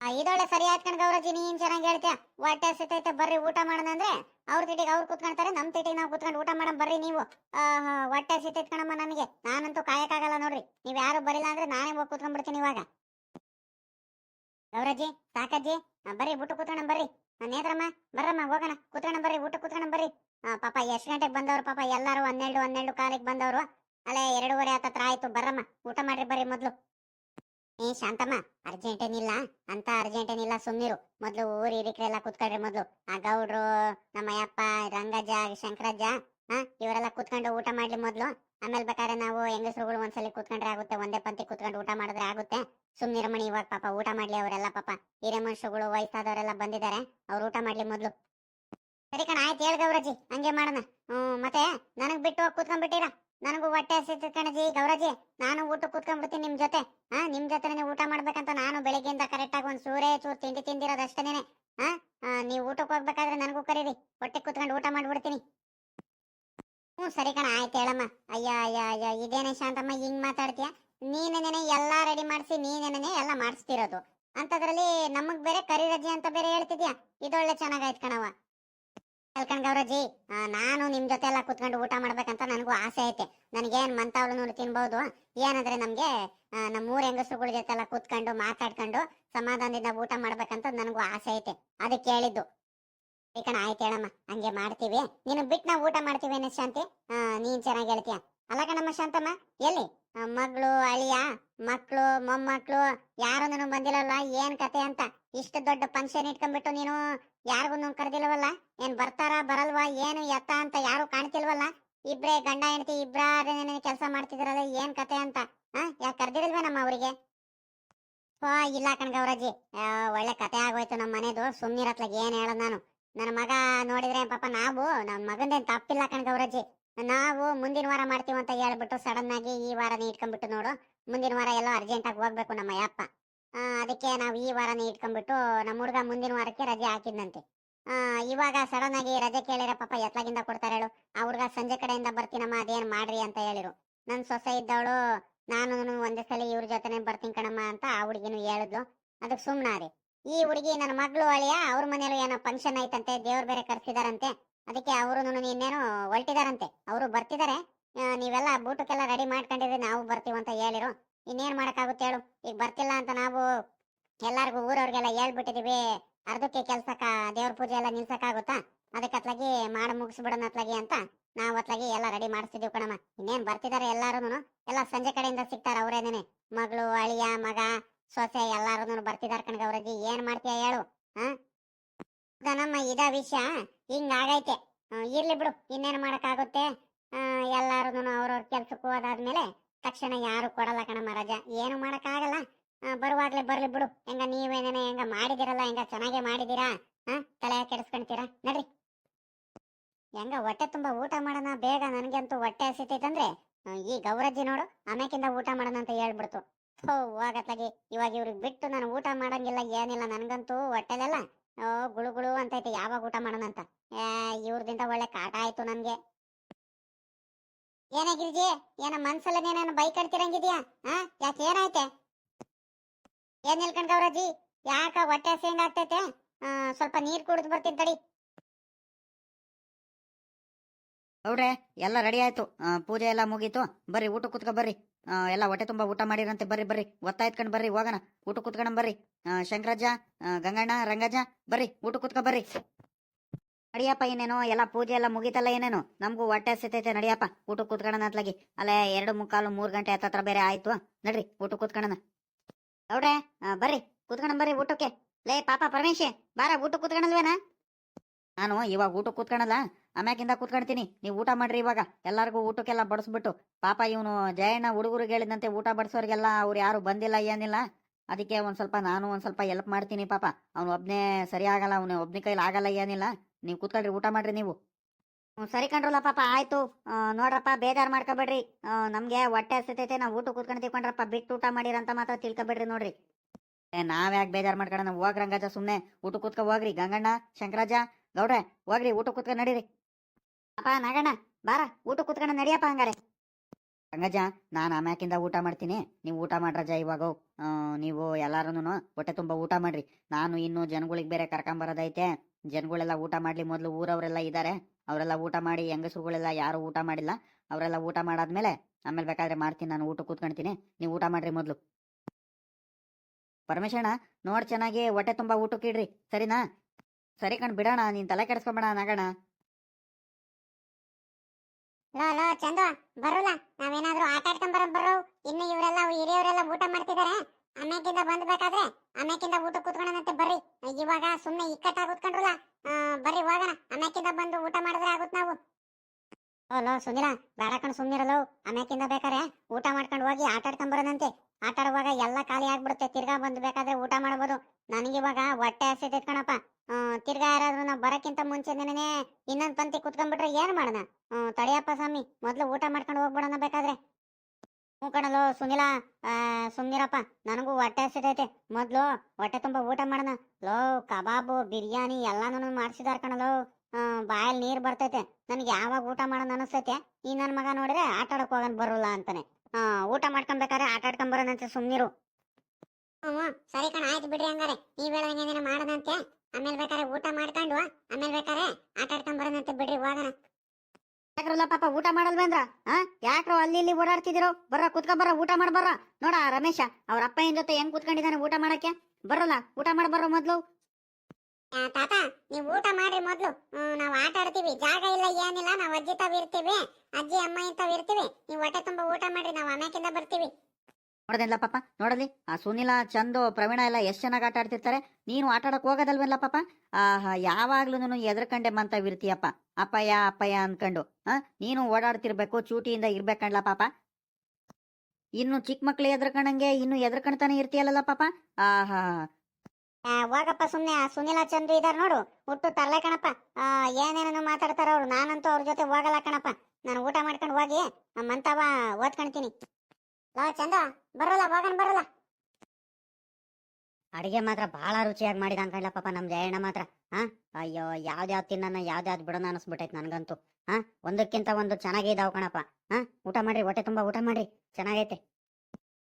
ಇದೊಳ್ಳೆ ಸರಿ ಕಣ್ ಗೌರಜಿ ನೀನ್ ಚೆನ್ನಾಗಿ ಹೇಳ್ತೀಯ? ಹೊಟ್ಟೆ ಹಸಿತೈತೆ, ಬರ್ರಿ ಊಟ ಮಾಡೋಣ ಅಂದ್ರೆ ಅವ್ರ ತಿಟಿಗೆ ಅವ್ರು ಕುತ್ಕೊಂತಾರೆ ನಮ್ ತಿಟಿಗೆ ನಾವು ಕುತ್ಕೊಂಡು ಊಟ ಮಾಡೋಣ, ಬರ್ರಿ ನೀವು. ಹೊಟ್ಟೆ ಹಸಿತೈತೆ ಕಣಮ್ಮ ನನಗೆ. ನಾನಂತೂ ಕಾಯಕ್ಕಾಗಲ್ಲ ನೋಡ್ರಿ. ನೀವ್ ಯಾರು ಬರಿಲ್ಲ ಅಂದ್ರೆ ನಾನೇ ಹೋಗಿ ಕುತ್ಕೊಂಡ್ಬಿಡ್ತೀನಿ ಇವಾಗ. ಗೌರಜ್ಜಿ ಸಾಕಜ್ಜಿ ಬರ್ರಿ ಊಟ ಕುತ್ಕೊಂಡ್ ಬರ್ರಿ. ನೇತ್ರಮ್ಮ, ಬರ್ರಮ್ಮ, ಹೋಗೋಣ. ಕುತ್ಕೊಂಡ್ ಬರ್ರಿ ಊಟ ಕುತ್ಕೊಂಡ್ ಬರ್ರಿ. ಪಾಪ ಎಷ್ಟು ಗಂಟೆಗೆ ಬಂದವ್ರು ಪಾಪ ಎಲ್ಲಾರು ಹನ್ನೆರಡು ಹನ್ನೆರಡು ಕಾಲಿಗೆ ಬಂದವ್ರು. ಅಲ್ಲೇ ಎರಡೂವರೆ ಹತ್ತತ್ರ ಆಯ್ತು, ಬರ್ರಮ್ಮ. ಊಟ ಮಾಡ್ರಿ, ಬರ್ರಿ ಮೊದ್ಲು. ಏ ಶಾಂತಮ್ಮ ಅರ್ಜೆಂಟ್ ಏನಿಲ್ಲ ಅಂತ ಅರ್ಜೆಂಟ್ ಏನಿಲ್ಲ ಸುಮ್ನಿರು. ಮೊದ್ಲು ಊರ್ ಹಿರಿಕರೆಲ್ಲ ಕುತ್ಕೊಳ್ರಿ ಮೊದ್ಲು. ಆ ಗೌಡ್ರು ನಮ್ಮ ಅಯ್ಯಪ್ಪ ರಂಗಜ್ಜ ಶಂಕರಜ್ಜ ಹಾ ಇವರೆಲ್ಲ ಕುತ್ಕೊಂಡು ಊಟ ಮಾಡ್ಲಿ ಮೊದ್ಲು. ಆಮೇಲೆ ಬೇಕಾದ್ರೆ ನಾವು ಹೆಂಗಸರುಗಳು ಒಂದ್ಸಲಿ ಕುತ್ಕೊಂಡ್ರೆ ಆಗುತ್ತೆ, ಒಂದೇ ಪಂತಿ ಕುತ್ಕೊಂಡು ಊಟ ಮಾಡಿದ್ರೆ ಆಗುತ್ತೆ. ಸುಮ್ನಿರಮಣಿ ಇವಾಗ ಪಾಪ ಊಟ ಮಾಡ್ಲಿ ಅವರೆಲ್ಲ ಪಾಪ. ಹಿರೇ ಮನುಷ್ಯಗಳು ವಯಸ್ಸಾದವರೆಲ್ಲ ಬಂದಿದ್ದಾರೆ, ಅವ್ರು ಊಟ ಮಾಡ್ಲಿ ಮೊದ್ಲು. ಸರಿ ಕಣ, ಆಯ್ತು ಹೇಳ್ ಗೌರಜಿ ಹಂಗೆ ಮಾಡೋಣ. ಹ್ಮ್, ಮತ್ತೆ ನನಗ್ ಬಿಟ್ಟು ಹೋಗಿ ಕುತ್ಕೊಂಡ್ಬಿಟ್ಟಿರಾ? ನನಗೂ ಹೊಟ್ಟೆ ಹಸಿತು ಕಣಜಿ, ಗೌರಜಿ. ನಾನು ಊಟ ಕೂತ್ಕೊಂಡ್ಬಿಡ್ತೀನಿ ನಿಮ್ ಜೊತೆ. ಹಾ ನಿಮ್ ಜೊತೆನೆ ಊಟ ಮಾಡ್ಬೇಕಂತ ನಾನು ಬೆಳಿಗ್ಗೆಯಿಂದ ಕರೆಕ್ಟ್ ಆಗಿ ಒಂದ್ ಸೂರೇ, ಚೂರ್ ತಿಂಡಿ ತಿಂದಿರೋದಷ್ಟೇನೆ ಹಾ ನೀವು ಊಟಕ್ಕೆ ಹೋಗ್ಬೇಕಾದ್ರೆ ನನಗೂ ಕರೀರಿ. ಹೊಟ್ಟೆ ಕೂತ್ಕೊಂಡು ಊಟ ಮಾಡ್ಬಿಡ್ತೀನಿ. ಹ್ಞೂ, ಸರಿ ಕಣ, ಆಯ್ತು ಹೇಳಮ್ಮ. ಅಯ್ಯ ಅಯ್ಯ ಅಯ್ಯ, ಇದೇನೆ ಶಾಂತಮ್ಮ, ಹಿಂಗ್ ಮಾತಾಡ್ತೀಯ? ನೀನೇನೆ ಎಲ್ಲ ರೆಡಿ ಮಾಡಿಸಿ ನೀನೇನೆ ಎಲ್ಲ ಮಾಡಿಸ್ತಿರೋದು. ಅಂತದ್ರಲ್ಲಿ ನಮಗ್ ಬೇರೆ ಕರಿ ರಜೆ ಅಂತ ಬೇರೆ ಹೇಳ್ತಿದ್ಯಾ? ಇದೊಳ್ಳೆ ಚೆನ್ನಾಗಾಯ್ತು ಕಣವ ಕಲ್ಕಂಡ್ ಗೌರಜಿ ನಾನು ನಿಮ್ ಜೊತೆ ಎಲ್ಲ ಕುತ್ಕೊಂಡು ಊಟ ಮಾಡ್ಬೇಕಂತ ನನಗೂ ಆಸೆ ಐತೆ. ನನಗೇನು ಮಂತಾವಳು ತಿನ್ಬಹುದು ಏನಂದ್ರೆ ನಮ್ಮ ಮೂರ್ ಹೆಂಗಸರುಗಳ ಜೊತೆ ಎಲ್ಲ ಕೂತ್ಕೊಂಡು ಮಾತಾಡ್ಕೊಂಡು ಸಮಾಧಾನದಿಂದ ಊಟ ಮಾಡ್ಬೇಕಂತ ನನಗೂ ಆಸೆ ಐತೆ. ಅದಕ್ಕೆ ಕೇಳಿದ್ದು ಕಣ, ಆಯ್ತು ಹೇಳಮ್ಮ. ಹಂಗೆ ಮಾಡ್ತೀವಿ. ನೀನು ಬಿಟ್ಟು ನಾವು ಊಟ ಮಾಡ್ತೀವಿ ಅನ್ನೋ ಶಾಂತಿ ನೀನ್ ಚೆನ್ನಾಗಿ ಹೇಳ್ತೀಯ. ಅಲ್ಲ ಕಣಮ್ಮ ಶಾಂತಮ್ಮ, ಎಲ್ಲಿ? ಮಗಳು, ಅಳಿಯ, ಮಕ್ಳು, ಮೊಮ್ಮಕ್ಳು ಯಾರು ನನಗೆ ಬಂದಿಲ್ಲಲ್ಲ ಏನ್ ಕತೆ ಅಂತ? ಇಷ್ಟು ದೊಡ್ಡ ಫಂಕ್ಷನ್ ಇಟ್ಕೊಂಡ್ಬಿಟ್ಟು ನೀನು ಯಾರಿಗೂ ಕರೆದಿಲ್ವಲ್ಲ? ಏನ್ ಬರ್ತಾರ ಬರಲ್ವಾ ಏನು ಎತ್ತ ಅಂತ ಯಾರು ಕಾಣ್ತಿಲ್ವಲ್ಲ? ಇಬ್ರೇ ಗಂಡ ಹೆಂಡತಿ ಇಬ್ರಾರೆ ಕೆಲಸ ಮಾಡ್ತಿದ್ರಲ್ಲ ಏನ್ ಕತೆ ಅಂತ? ಹಾ? ಯಾಕೆ ಕರ್ದಿರಲ್ವೇ ನಮ್ಮ ಅವರಿಗೆ? ಓ ಇಲ್ಲ ಕಣ್ ಗೌರಜ್ಜಿ. ಆ, ಒಳ್ಳೆ ಕತೆ ಆಗೋಯ್ತು ನಮ್ಮ ಮನೆದು. ಸುಮ್ನಿರತ್ಲಾಗ ಏನ್ ಹೇಳೋದ್ ನಾನು? ನನ್ನ ಮಗ ನೋಡಿದ್ರೆ ಪಾಪ ನಾವು ನಮ್ಮ ಮಗಂದೇನ್ ತಪ್ಪಿಲ್ಲ ಕಣ್ ಗೌರಜ್ಜಿ. ನಾವು ಮುಂದಿನ ವಾರ ಮಾಡ್ತೀವಂತ ಹೇಳ್ಬಿಟ್ಟು ಸಡನ್ ಆಗಿ ಈ ವಾರನೇ ಇಟ್ಕೊಂಡ್ಬಿಟ್ಟು ನೋಡು. ಮುಂದಿನ ವಾರ ಎಲ್ಲ ಅರ್ಜೆಂಟ್ ಆಗಿ ಹೋಗ್ಬೇಕು ನಮ್ಮ ಯಪ್ಪ ಆ, ಅದಕ್ಕೆ ನಾವು ಈ ವಾರನೇ ಇಟ್ಕೊಂಡ್ಬಿಟ್ಟು ನಮ್ಮ ಹುಡುಗ ಮುಂದಿನ ವಾರಕ್ಕೆ ರಜೆ ಹಾಕಿದ್ನಂತೆ. ಇವಾಗ ಸಡನ್ ಆಗಿ ರಜೆ ಕೇಳಿರ ಪಾಪ ಎತ್ಲಾಗಿಂದ ಕೊಡ್ತಾರೆ ಹೇಳು. ಆ ಹುಡುಗ ಸಂಜೆ ಕಡೆಯಿಂದ ಬರ್ತೀನಮ್ಮ, ಅದೇನ್ ಮಾಡ್ರಿ ಅಂತ ಹೇಳಿರು. ನನ್ ಸೊಸೆ ಇದ್ದವಳು ನಾನು ಒಂದೇ ಸಲ ಇವ್ರ ಜೊತೆನೆ ಬರ್ತೀನಿ ಕಣಮ್ಮ ಅಂತ ಆ ಹುಡುಗಿನೂ ಹೇಳಿದ್ಲು. ಅದಕ್ಕೆ ರೀ. ಈ ಹುಡುಗಿ ನನ್ನ ಮಗಳು ಅಳಿಯ, ಅವ್ರ ಮನೇಲಿ ಏನೋ ಫಂಕ್ಷನ್ ಐತಂತೆ, ದೇವ್ರು ಬೇರೆ ಕರ್ಸಿದಾರಂತೆ. ಅದಕ್ಕೆ ಅವರು ಇನ್ನೇನು ಹೊಲ್ಟಿದಾರಂತೆ. ಅವರು ಬರ್ತಿದ್ದಾರೆ ನೀವೆಲ್ಲ ಬೂಟಕ್ಕೆಲ್ಲ ರೆಡಿ ಮಾಡ್ಕೊಂಡಿದ್ರೆ ನಾವು ಬರ್ತೀವಂತ ಹೇಳಿರು. ಇನ್ನೇನ್ ಮಾಡಕ್ಕಾಗುತ್ತೆ ಹೇಳು? ಈಗ ಬರ್ತಿಲ್ಲ ಅಂತ ನಾವು ಎಲ್ಲಾರ್ಗು ಊರವ್ರಿಗೆಲ್ಲ ಹೇಳ್ಬಿಟ್ಟಿದೀವಿ. ಅರ್ಧಕ್ಕೆ ಕೆಲ್ಸಕ್ಕ, ದೇವ್ರ ಪೂಜೆ ಎಲ್ಲ ನಿಲ್ಸಕ್ಕಾಗುತ್ತಾ? ಅದಕ್ಕೆ ಅತ್ಲಾಗಿ ಮಾಡಿ ಮುಗಿಸ್ಬಿಡೋಣ ಅತ್ಲಾಗಿ ಅಂತ ನಾವು ಅತ್ಲಾಗಿ ಎಲ್ಲ ರೆಡಿ ಮಾಡಿಸ್ತಿದೀವಿ ಕಣಮ್ಮ. ಇನ್ನೇನ್ ಬರ್ತಿದಾರೆ ಎಲ್ಲಾರು ಎಲ್ಲ ಸಂಜೆ ಕಡೆಯಿಂದ ಸಿಗ್ತಾರ ಅವ್ರೇನೇನೆ? ಮಗಳು, ಅಳಿಯ, ಮಗ, ಸೊಸೆ ಎಲ್ಲಾರು ಬರ್ತಿದಾರ ಕಣ್ಗವ್ರಜ್ಜಿ ಏನ್ ಮಾಡ್ತೀಯ ಹೇಳು? ಹ ನಮ್ಮ ಇದ ವಿಷಯ ಹಿಂಗಾಗೈತೆ ಇರ್ಲಿ ಬಿಡು. ಇನ್ನೇನ್ ಮಾಡಕ್ಕಾಗುತ್ತೆ? ಎಲ್ಲಾರು ಅವ್ರವ್ರ ಕೆಲ್ಸಕ್ಕೆ ಹೋದಾದ್ಮೇಲೆ ತಕ್ಷಣ ಯಾರು ಕೊಡಲ್ಲ ಕಣಮ್ಮ ರಜಾ. ಏನು ಮಾಡಕ್ಕಾಗಲ್ಲ. ಬರುವಾಗಲೇ ಬರಲಿ ಬಿಡು. ಹೆಂಗ ನೀವೇನೇನೆ ಹೆಂಗ ಮಾಡಿದಿರಲ್ಲ, ಹೆಂಗ ಚೆನ್ನಾಗೆ ಮಾಡಿದ್ದೀರಾ ಹಾ ತಲೆ ಕೆಡಿಸ್ಕೊಂತೀರಾ? ನಡ್ರಿ. ಹೆಂಗ ಹೊಟ್ಟೆ ತುಂಬಾ ಊಟ ಮಾಡೋಣ, ಬೇಗ ನನಗಂತೂ ಹೊಟ್ಟೆ ಹಸಿತೈತಂದ್ರೆ ಈ ಗೌರಜ್ಜಿ ನೋಡು ಆಮೇಕಿಂದ ಊಟ ಮಾಡೋಣ ಅಂತ ಹೇಳ್ಬಿಡ್ತು. ಹೋ ಹೋಗತ್ತಾಗಿ ಇವಾಗ ಇವ್ರಿಗೆ ಬಿಟ್ಟು ನಾನು ಊಟ ಮಾಡಂಗಿಲ್ಲ, ಏನಿಲ್ಲ ನನಗಂತೂ ಹೊಟ್ಟೆಲೆಲ್ಲ, ಓ ಗುಳುಗುಳು ಗುಳು ಅಂತೈತೆ, ಯಾವಾಗ ಊಟ ಮಾಡೋಣ ಅಂತ. ಇವ್ರದಿಂದ ಒಳ್ಳೆ ಕಾಟ ಆಯ್ತು ನನ್ಗೆ. ಏನೇ ಗಿರಿಜಿ ಏನ ಮನ್ಸಲ್ಲ ನಾನು ಬೈಕ್ ಅಡ್ತಿರಂಗಿದ್ಯಾ ಹಾ ಯಾಕೆ ಏನಾಯ್ತೆ? ಏನ್ ಹೇಳ್ಕೊಂಡ್ ಗೌರಜ್ಜಿ? ಯಾಕ ಹೊಟ್ಟೆ ಸೇಂಗ್ ಆಗ್ತೈತೆ? ಸ್ವಲ್ಪ ನೀರ್ ಕುಡಿದು ಬರ್ತೀನಿ ತಡಿ. ಅವ್ರೆ ಎಲ್ಲ ರೆಡಿ ಆಯ್ತು. ಪೂಜೆ ಎಲ್ಲ ಮುಗೀತು. ಬರ್ರಿ ಊಟ ಕುತ್ಕೊ ಬರ್ರಿ. ಎಲ್ಲ ಹೊಟ್ಟೆ ತುಂಬಾ ಊಟ ಮಾಡಿರಂತೆ. ಬರ್ರಿ ಬರ್ರಿ. ಒತ್ತಾಯ್ತ್ಕೊಂಡ್ ಬರ್ರಿ ಹೋಗೋಣ. ಊಟ ಕುತ್ಕೊಂಡ್ ಬರ್ರಿ. ಆ, ಗಂಗಣ್ಣ ರಂಗಜ ಬರ್ರಿ ಊಟ ಕುತ್ಕೊ ಬರ್ರಿ. ನಡಿಯಪ್ಪ ಇನ್ನೇನೋ? ಎಲ್ಲ ಪೂಜೆ ಎಲ್ಲ ಮುಗಿತಲ್ಲ ಏನೇನು ನಮಗೂ ಹೊಟ್ಟೆ ಸಿತೈತೆ ನಡಿಯಪ್ಪ. ಊಟ ಕೂತ್ಕೊಳ್ಳೋಣ ಅತ್ಲಾಗಿ ಅಲ್ಲೇ ಎರಡು ಮುಕ್ಕಾಲು ಮೂರು ಗಂಟೆ ಹತ್ತತ್ರ ಬೇರೆ ಆಯ್ತು. ನಡ್ರಿ ಊಟ ಕೂತ್ಕೊಳ್ಳೋಣ ನೋಡ್ರೆ ಬರ್ರಿ. ಕೂತ್ಕೊಂಡ ಬರ್ರಿ ಊಟಕ್ಕೆ. ಲೇ, ಪಾಪ ಪರಮೇಶ್, ಬಾರ ಊಟ ಕೂತ್ಕೊಳ್ಳಲ್ವೇನಾ ನಾನು ಇವಾಗ ಊಟ ಕೂತ್ಕೊಳಲ್ಲ ಆಮ್ಯಾಕಿಂದ ಕೂತ್ಕೊಳ್ತೀನಿ ನೀವು ಊಟ ಮಾಡ್ರಿ ಇವಾಗ. ಎಲ್ಲರಿಗೂ ಊಟಕ್ಕೆಲ್ಲ ಬಡಿಸ್ಬಿಟ್ಟು. ಪಾಪ ಇವನು ಜಯಣ್ಣ ಹುಡುಗರಿಗೆ ಹೇಳಿದಂತೆ ಊಟ ಬಡಿಸೋರಿಗೆಲ್ಲ ಅವ್ರು ಯಾರು ಬಂದಿಲ್ಲ, ಏನಿಲ್ಲ. ಅದಕ್ಕೆ ಒಂದು ಸ್ವಲ್ಪ ನಾನು ಒಂದು ಸ್ವಲ್ಪ ಹೆಲ್ಪ್ ಮಾಡ್ತೀನಿ ಪಾಪ. ಅವನು ಒಬ್ಬನೇ ಸರಿ ಆಗಲ್ಲ ಅವನು ಒಬ್ಬನೇ ಕೈಲಿ ಆಗಲ್ಲ ಏನಿಲ್ಲ. ನೀವು ಕೂತ್ಕೊಳ್ರಿ, ಊಟ ಮಾಡ್ರಿ ನೀವು. ಸರಿ ಕಣ್ರಲ್ಲ ಪಾಪ, ಆಯ್ತು. ನೋಡ್ರಪ್ಪ, ಬೇಜಾರ್ ಮಾಡ್ಕೋಬೇಡ್ರಿ. ನಮ್ಗೆ ಹೊಟ್ಟೆ ಹಸಿತೈತೆ, ನಾವು ಊಟ ಕೂತ್ಕೊಂಡು ತಿಳ್ಕೊಂಡ್ರಪ್ಪ ಬಿಟ್ಟು ಊಟ ಮಾಡಿರಂತ ಮಾತ್ರ ತಿಳ್ಕೊಬೇಡ್ರಿ ನೋಡ್ರಿ. ಏ ನಾವ್ಯಾಕೆ ಬೇಜಾರ್ ನಾವು ಹೋಗ್ ರಂಗಜ ಸುಮ್ನೆ ಊಟ ಕೂತ್ಕೊ ಹೋಗ್ರಿ. ಗಂಗಣ್ಣ ಶಂಕರಾಜ ಗೌಡ್ರೆ, ಹೋಗ್ರಿ ಊಟ ಕೂತ್ಕೊಂಡು ನಡೀರಿ. ಅಪ್ಪ ನಾಗಣ್ಣ, ಬಾರ ಊಟ ಕೂತ್ಕೊಂಡು ನಡಿಯಪ್ಪ ಹಂಗಾರೆ. ರಂಗಜ ನಾನು ಆಮ್ಯಾಕಿಂದ ಊಟ ಮಾಡ್ತೀನಿ. ನೀವು ಊಟ ಮಾಡ್ರಜ ಇವಾಗ. ನೀವು ಎಲ್ಲಾರು ಹೊಟ್ಟೆ ತುಂಬ ಊಟ ಮಾಡ್ರಿ. ನಾನು ಇನ್ನು ಜನಗಳಿಗೆ ಬೇರೆ ಕರ್ಕೊಂಬರೋದೈತೆ. ಜನಗಳೆಲ್ಲ ಊಟ ಮಾಡ್ಲಿ, ಮೊದಲು ಊರವರೆಲ್ಲ ಇದ್ದಾರೆ ಅವರೆಲ್ಲ ಊಟ ಮಾಡಿ, ಹೆಂಗಸರುಗಳೆಲ್ಲ ಯಾರು ಊಟ ಮಾಡಿಲ್ಲ. ಅವರೆಲ್ಲ ಊಟ ಮಾಡಾದ್ಮೇಲೆ, ಆಮೇಲೆ ಬೇಕಾದ್ರೆ ಮಾಡ್ತೀನಿ, ನಾನು ಊಟ ಕೂತ್ಕೊಂತೀನಿ ನೀವು ಊಟ ಮಾಡ್ರಿ ಮೊದಲು. ಪರಮೇಶಣ್ಣ ನೋಡ್ ಚೆನ್ನಾಗಿ, ಹೊಟ್ಟೆ ತುಂಬಾ ಊಟಕ್ಕೆ ಇಡ್ರಿ. ಸರಿನಾ? ಸರಿ ಕಣ್, ಬಿಡೋಣ, ನೀನ್ ತಲೆ ಕೆಡಿಸ್ಕೊಂಬೇಡ ನಗಣ ಲೋ ಲೋ, ಚಂದು, ಬರೋಲ್ಲ. ನಾವೇನಾದ್ರೂ ಆಟ ಆಡ್ಕೊಂಡ್ ಬರೋ ಬರೋ ಇನ್ನು ಇವರೆಲ್ಲ ಹಿರಿಯವರೆಲ್ಲ ಊಟ ಮಾಡ್ತಿದಾರೆ? ಆಮ್ಯಾಕಿಂದ ಬಂದ್ಬೇಕಾದ್ರೆ ಊಟ ಕೂತ್ಕೊಳ್ಳೋಣಂತೆ ಬರ್ರಿ ಇವಾಗ ಸುಮ್ನೆ ಇಕ್ಕಟ್ಟಾಗಿ ಕೂತ್ಕೊಂಡ್ರಲ್ಲ ಆ, ಬರ್ರಿ ಹೋಗೋಣ ಆಮ್ಯಾಕಿಂದ ಬಂದು ಊಟ ಮಾಡಿದ್ರೆ ಆಗುತ್ ನಾವು ಓ ಲೋ ಸುನಿಲ ಬೇಡ ಕಣ್ ಆಮ್ಯಾಕಿಂದ ಬೇಕಾರೆ ಊಟ ಮಾಡ್ಕೊಂಡು ಹೋಗಿ ಆಟ ಆಡ್ಕೊಂಡ್ ಬರೋದಂತೆ ಆಟ ಆಡುವಾಗ ಎಲ್ಲ ಖಾಲಿ ಆಗ್ಬಿಡುತ್ತೆ. ತಿರ್ಗಾ ಬಂದು ಬೇಕಾದ್ರೆ ಊಟ ಮಾಡ್ಬೋದು. ನನಗಿವಾಗ ಹೊಟ್ಟೆ ಹಸಿತೈತ್ ಕಣಪ್ಪ. ತಿರ್ಗಾ ಯಾರಾದ್ರೂ ನಾವು ಬರಕ್ಕಿಂತ ಮುಂಚೆ ನೆನೆ ಇನ್ನೊಂದು ಪಂಕ್ತಿ ಕುತ್ಕೊಂಡ್ಬಿಟ್ರೆ ಏನ್ ಮಾಡೋಣ? ತಡಿಯಪ್ಪ ಸ್ವಾಮಿ, ಮೊದ್ಲು ಊಟ ಮಾಡ್ಕೊಂಡು ಹೋಗ್ಬಿಡೋಣ ಬೇಕಾದ್ರೆ. ಹ್ಞೂ ಕಣಲು ಸುನಿಲ ಸುಮ್ನಿರಪ್ಪ. ನನಗೂ ಹೊಟ್ಟೆ ಹಸಿತೈತೆ. ಮೊದ್ಲು ಹೊಟ್ಟೆ ತುಂಬ ಊಟ ಮಾಡೋಣ. ಲೋ, ಕಬಾಬು, ಬಿರಿಯಾನಿ ಎಲ್ಲಾನು ಮಾಡ್ಸಿದಾರ ಕಣಲು ಬಾಯಲ್ಲಿ ನೀರ್ ಬರ್ತೈತೆ. ನನಗೆ ಯಾವಾಗ ಊಟ ಮಾಡೋಣ ಅನಿಸ್ತೈತೆ ಈ ನನ್ನ ಮಗ ನೋಡಿದ್ರೆ ಆಟ ಆಡಕ್ ಹೋಗನ್ ಬರೋಲ್ಲ ಅಂತಾನೆ. ಆ, ಊಟ ಮಾಡ್ಕೊಂಬೇಕಾದ್ರೆ ಆಟ ಆಡ್ಕೊಂಡ್ ಬರೋಣಂತೆ ಸುಮ್ನಿರು ಹ್ಞೂ ಸರಿ ಕಣ ಆಯ್ತು ಬಿಡ್ರಿ ಹಂಗಾರೆ. ನೀವ್ ವೇಳೆ ಏನೇನೋ ಮಾಡೋಣಂತೆ ಆಮೇಲೆ ಬೇಕಾದ್ರೆ ಊಟ ಮಾಡ್ಕೊಂಡು ಆಮೇಲೆ ಬೇಕಾದ್ರೆ ಆಟ ಆಡ್ಕೊಂಡ್ ಬರೋಣಂತೆ ಬಿಡ್ರಿ ಹೋಗೋಣ. ಯಾಕ್ರಲ್ಲ ಪಾಪ ಊಟ ಮಾಡಲ್ವೇಂದ್ರ ಹಾ ಯಾಕ್ರೋ ಅಲ್ಲಿ ಇಲ್ಲಿ ಓಡಾಡ್ತಿದಿರೋ? ಬರ್ರ ಕುತ್ಕೊಂಡ್ ಬರ್ರ ಊಟ ಮಾಡ್ ಬರ್ರ. ನೋಡ ರಮೇಶ ಅವ್ರ ಅಪ್ಪಯ್ಯನ ಜೊತೆ ಹೆಂಗ್ ಕುತ್ಕೊಂಡಿದ್ದಾನೆ ಊಟ ಮಾಡಕ್ಕೆ? ಬರಲ್ಲ ಊಟ ಮಾಡ್ ಬರ್ರ ಮೊದ್ಲು. ತಾತ, ನೀವು ಊಟ ಮಾಡ್ರಿ ಮೊದ್ಲು. ನಾವು ಆಟ ಆಡ್ತೀವಿ. ಜಾಗ ಇಲ್ಲ, ಏನಿಲ್ಲ, ನಾವು ಅಜ್ಜಿ ತಾವ್ ಇರ್ತೀವಿ. ಅಜ್ಜಿ, ಅಮ್ಮ ಇಂತಾವ್ ಇರ್ತೀವಿ. ನೀವು ಹೊಟ್ಟೆ ತುಂಬಾ ಊಟ ಮಾಡ್ರಿ, ನಾವು ಆಮ್ಯಾಕಿಂದ ಬರ್ತೀವಿ. ನೋಡದಿಲ್ಲ ಪಾಪ? ನೋಡಲಿ ಆ ಸುನಿಲ, ಚಂದು, ಪ್ರವೀಣ ಎಲ್ಲ ಎಷ್ಟು ಚೆನ್ನಾಗಿ ಆಟ ಆಡ್ತಿರ್ತಾರೆ. ನೀನು ಆಟ ಆಡಕ್ ಹೋಗೋದಲ್ವಲ್ಲ ಪಾಪ ಯಾವಾಗ್ಲೂ ಎದ್ರಕಂಡೆ ಮಂತವಿರ್ತೀಯಪ್ಪ ಅಪ್ಪಯ್ಯ ಅಪ್ಪಯ್ಯ ಅನ್ಕೊಂಡು. ಆ, ನೀನು ಓಡಾಡ್ತಿರ್ಬೇಕು, ಚೂಟಿಯಿಂದ ಇರ್ಬೇಕಂಡ್ಲ ಪಾಪ? ಇನ್ನು ಚಿಕ್ಕ ಮಕ್ಳು ಎದ್ರಕಣಂಗೆ, ಇನ್ನು ಎದ್ರಕಣ್ತಾನೆ ಇರ್ತೀಯಲ್ಲ ಪಾಪ? ಆಹಾ ಹೋಗಪ್ಪ ಸುಮ್ನೆ ಆ ಸುನಿಲ ಚಂದ್ರು ಇದಾರ ನೋಡು. ಹುಟ್ಟು ತರ್ಲೆ ಕಣಪ್ಪ. ಆ, ಏನೇನೋ ಮಾತಾಡ್ತಾರ ಅವ್ರು. ನಾನಂತೂ ಅವ್ರ ಜೊತೆ ಹೋಗಲ್ಲ ಕಣಪ್ಪ. ನಾನು ಊಟ ಮಾಡ್ಕೊಂಡು ಹೋಗಿ ಮಂತವ ಓದ್ಕೊಂತೀನಿ ಲೋ ಚಂದ ಬರೋಲ್ಲ ಹೋಗಣ ಬರೋಲ್ಲ. ಅಡಿಗೆ ಮಾತ್ರ ಬಹಳ ರುಚಿಯಾಗಿ ಮಾಡಿದ ಅನ್ಕೊಂಡ್ಲ ಪಾಪ ನಮ್ ಜಯಣ್ಣ ಮಾತ್ರ. ಹಾ ಅಯ್ಯೋ ಯಾವ್ದ್ಯಾವ್ದು ತಿನ್ನ ಯಾವ್ದ್ಯಾವ್ದು ಬಿಡೋಣ ಅನಿಸ್ಬಿಟ್ಟೈತೆ ನನ್ಗಂತೂ. ಹಾ ಒಂದಕ್ಕಿಂತ ಒಂದು ಚೆನ್ನಾಗೇ ಇದಾವ್ ಕಣಪ್ಪ. ಹಾ ಊಟ ಮಾಡ್ರಿ ಹೊಟ್ಟೆ ತುಂಬಾ ಊಟ ಮಾಡ್ರಿ. ಚೆನ್ನಾಗೈತೆ.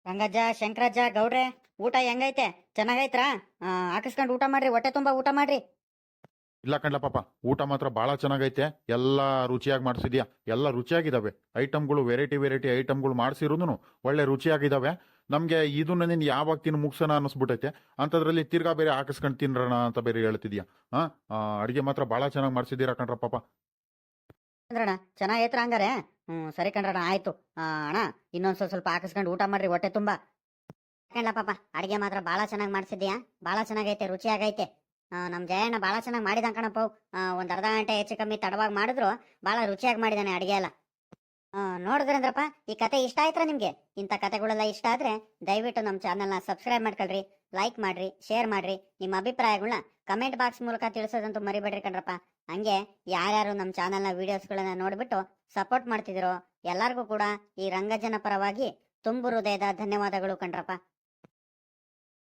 ರಂಗಜ್ಜ ಶಂಕರಜ್ಜ, ಗೌಡ್ರೆ, ಊಟ ಹೆಂಗೈತೆ? ಚೆನ್ನಾಗೈತ್ರಾ? ಹಾಕಿಸ್ಕೊಂಡು ಊಟ ಮಾಡ್ರಿ, ಹೊಟ್ಟೆ ತುಂಬಾ ಊಟ ಮಾಡ್ರಿ. ಇಲ್ಲ ಕಣ್ಲ ಪಾಪ, ಊಟ ಮಾತ್ರ ಬಹಳ ಚೆನ್ನಾಗೈತೆ. ಎಲ್ಲ ರುಚಿಯಾಗಿ ಮಾಡಿಸಿದ್ಯಾ? ಎಲ್ಲ ರುಚಿಯಾಗಿದ್ದಾವೆ ಐಟಮ್ಗಳು ವೆರೈಟಿ ವೆರೈಟಿ ಐಟಮ್ಗಳು ಮಾಡಿಸಿರೋದು ಒಳ್ಳೆ ರುಚಿಯಾಗಿದ್ದಾವೆ ನಮಗೆ ಇದನ್ನ ನೀನು ಯಾವಾಗ ತಿನ್ನು ಮುಗ್ಸೋಣ ಅನ್ನಿಸ್ಬಿಟ್ಟೈತೆ ಅಂಥದ್ರಲ್ಲಿ ತಿರ್ಗಾ ಬೇರೆ ಹಾಕಿಸ್ಕೊಂಡು ತಿನ್ನೋಣ ಅಂತ ಬೇರೆ ಹೇಳ್ತಿದ್ಯಾ? ಹಾಂ ಅಡುಗೆ ಮಾತ್ರ ಭಾಳ ಚೆನ್ನಾಗಿ ಮಾಡಿಸಿದ್ದೀರಾ ಕಣ್ರ ಪಾಪ? ಅಂದ್ರಣ್ಣ ಚೆನ್ನಾಗೈತ್ರ ಹಂಗಾರೆ? ಹ್ಞೂ, ಸರಿ ಕಣ್ರಣ್ಣ, ಆಯ್ತು. ಅಣ್ಣ ಇನ್ನೊಂದ್ ಸ್ವಲ್ಪ ಸ್ವಲ್ಪ ಹಾಕಿಸ್ಕೊಂಡು ಊಟ ಮಾಡ್ರಿ, ಹೊಟ್ಟೆ ತುಂಬಾ. ಯಾಕಂಡ್ಲ ಪಾಪ, ಅಡಿಗೆ ಮಾತ್ರ ಬಹಳ ಚೆನ್ನಾಗಿ ಮಾಡ್ಸಿದ್ಯಾ ಬಹಳ ಚೆನ್ನಾಗೈತೆ, ರುಚಿಯಾಗೈತೆ. ನಮ್ಮ ನಮ್ ಜಯಣ್ಣ ಬಹಳ ಚೆನ್ನಾಗಿ ಮಾಡಿದ ಕಣಪ್ಪ ಒಂದು ಅರ್ಧ ಗಂಟೆ ಹೆಚ್ಚು ಕಮ್ಮಿ ತಡವಾಗಿ ಮಾಡಿದ್ರು ಬಹಳ ರುಚಿಯಾಗಿ ಮಾಡಿದಾನೆ ಅಡಿಗೆ ಎಲ್ಲ. ನೋಡಿದ್ರೇಂದ್ರಪ್ಪ ಈ ಕತೆ ಇಷ್ಟ ಆಯ್ತಾ ನಿಮ್ಗೆ? ಇಂಥ ಕತೆಗಳೆಲ್ಲ ಇಷ್ಟ ಆದ್ರೆ ದಯವಿಟ್ಟು ನಮ್ಮ ಚಾನಲ್ನ ಸಬ್ಸ್ಕ್ರೈಬ್ ಮಾಡ್ಕೊಳ್ರಿ, ಲೈಕ್ ಮಾಡ್ರಿ, ಶೇರ್ ಮಾಡ್ರಿ, ನಿಮ್ಮ ಅಭಿಪ್ರಾಯಗಳನ್ನ ಕಮೆಂಟ್ ಬಾಕ್ಸ್ ಮೂಲಕ ತಿಳಿಸೋದಂತೂ ಮರಿಬೇಡ್ರಿ ಕಣ್ರಪ್ಪ. ಹಂಗೆ ಯಾರ್ಯಾರು ನಮ್ಮ ಚಾನಲ್ನ ವಿಡಿಯೋಸ್ಗಳನ್ನ ನೋಡಿಬಿಟ್ಟು ಸಪೋರ್ಟ್ ಮಾಡ್ತಿದ್ರು ಎಲ್ಲರಿಗೂ ಕೂಡ ಈ ರಂಗಜನ ಪರವಾಗಿ ತುಂಬು ಹೃದಯದ ಧನ್ಯವಾದಗಳು ಕಣ್ರಪ್ಪ.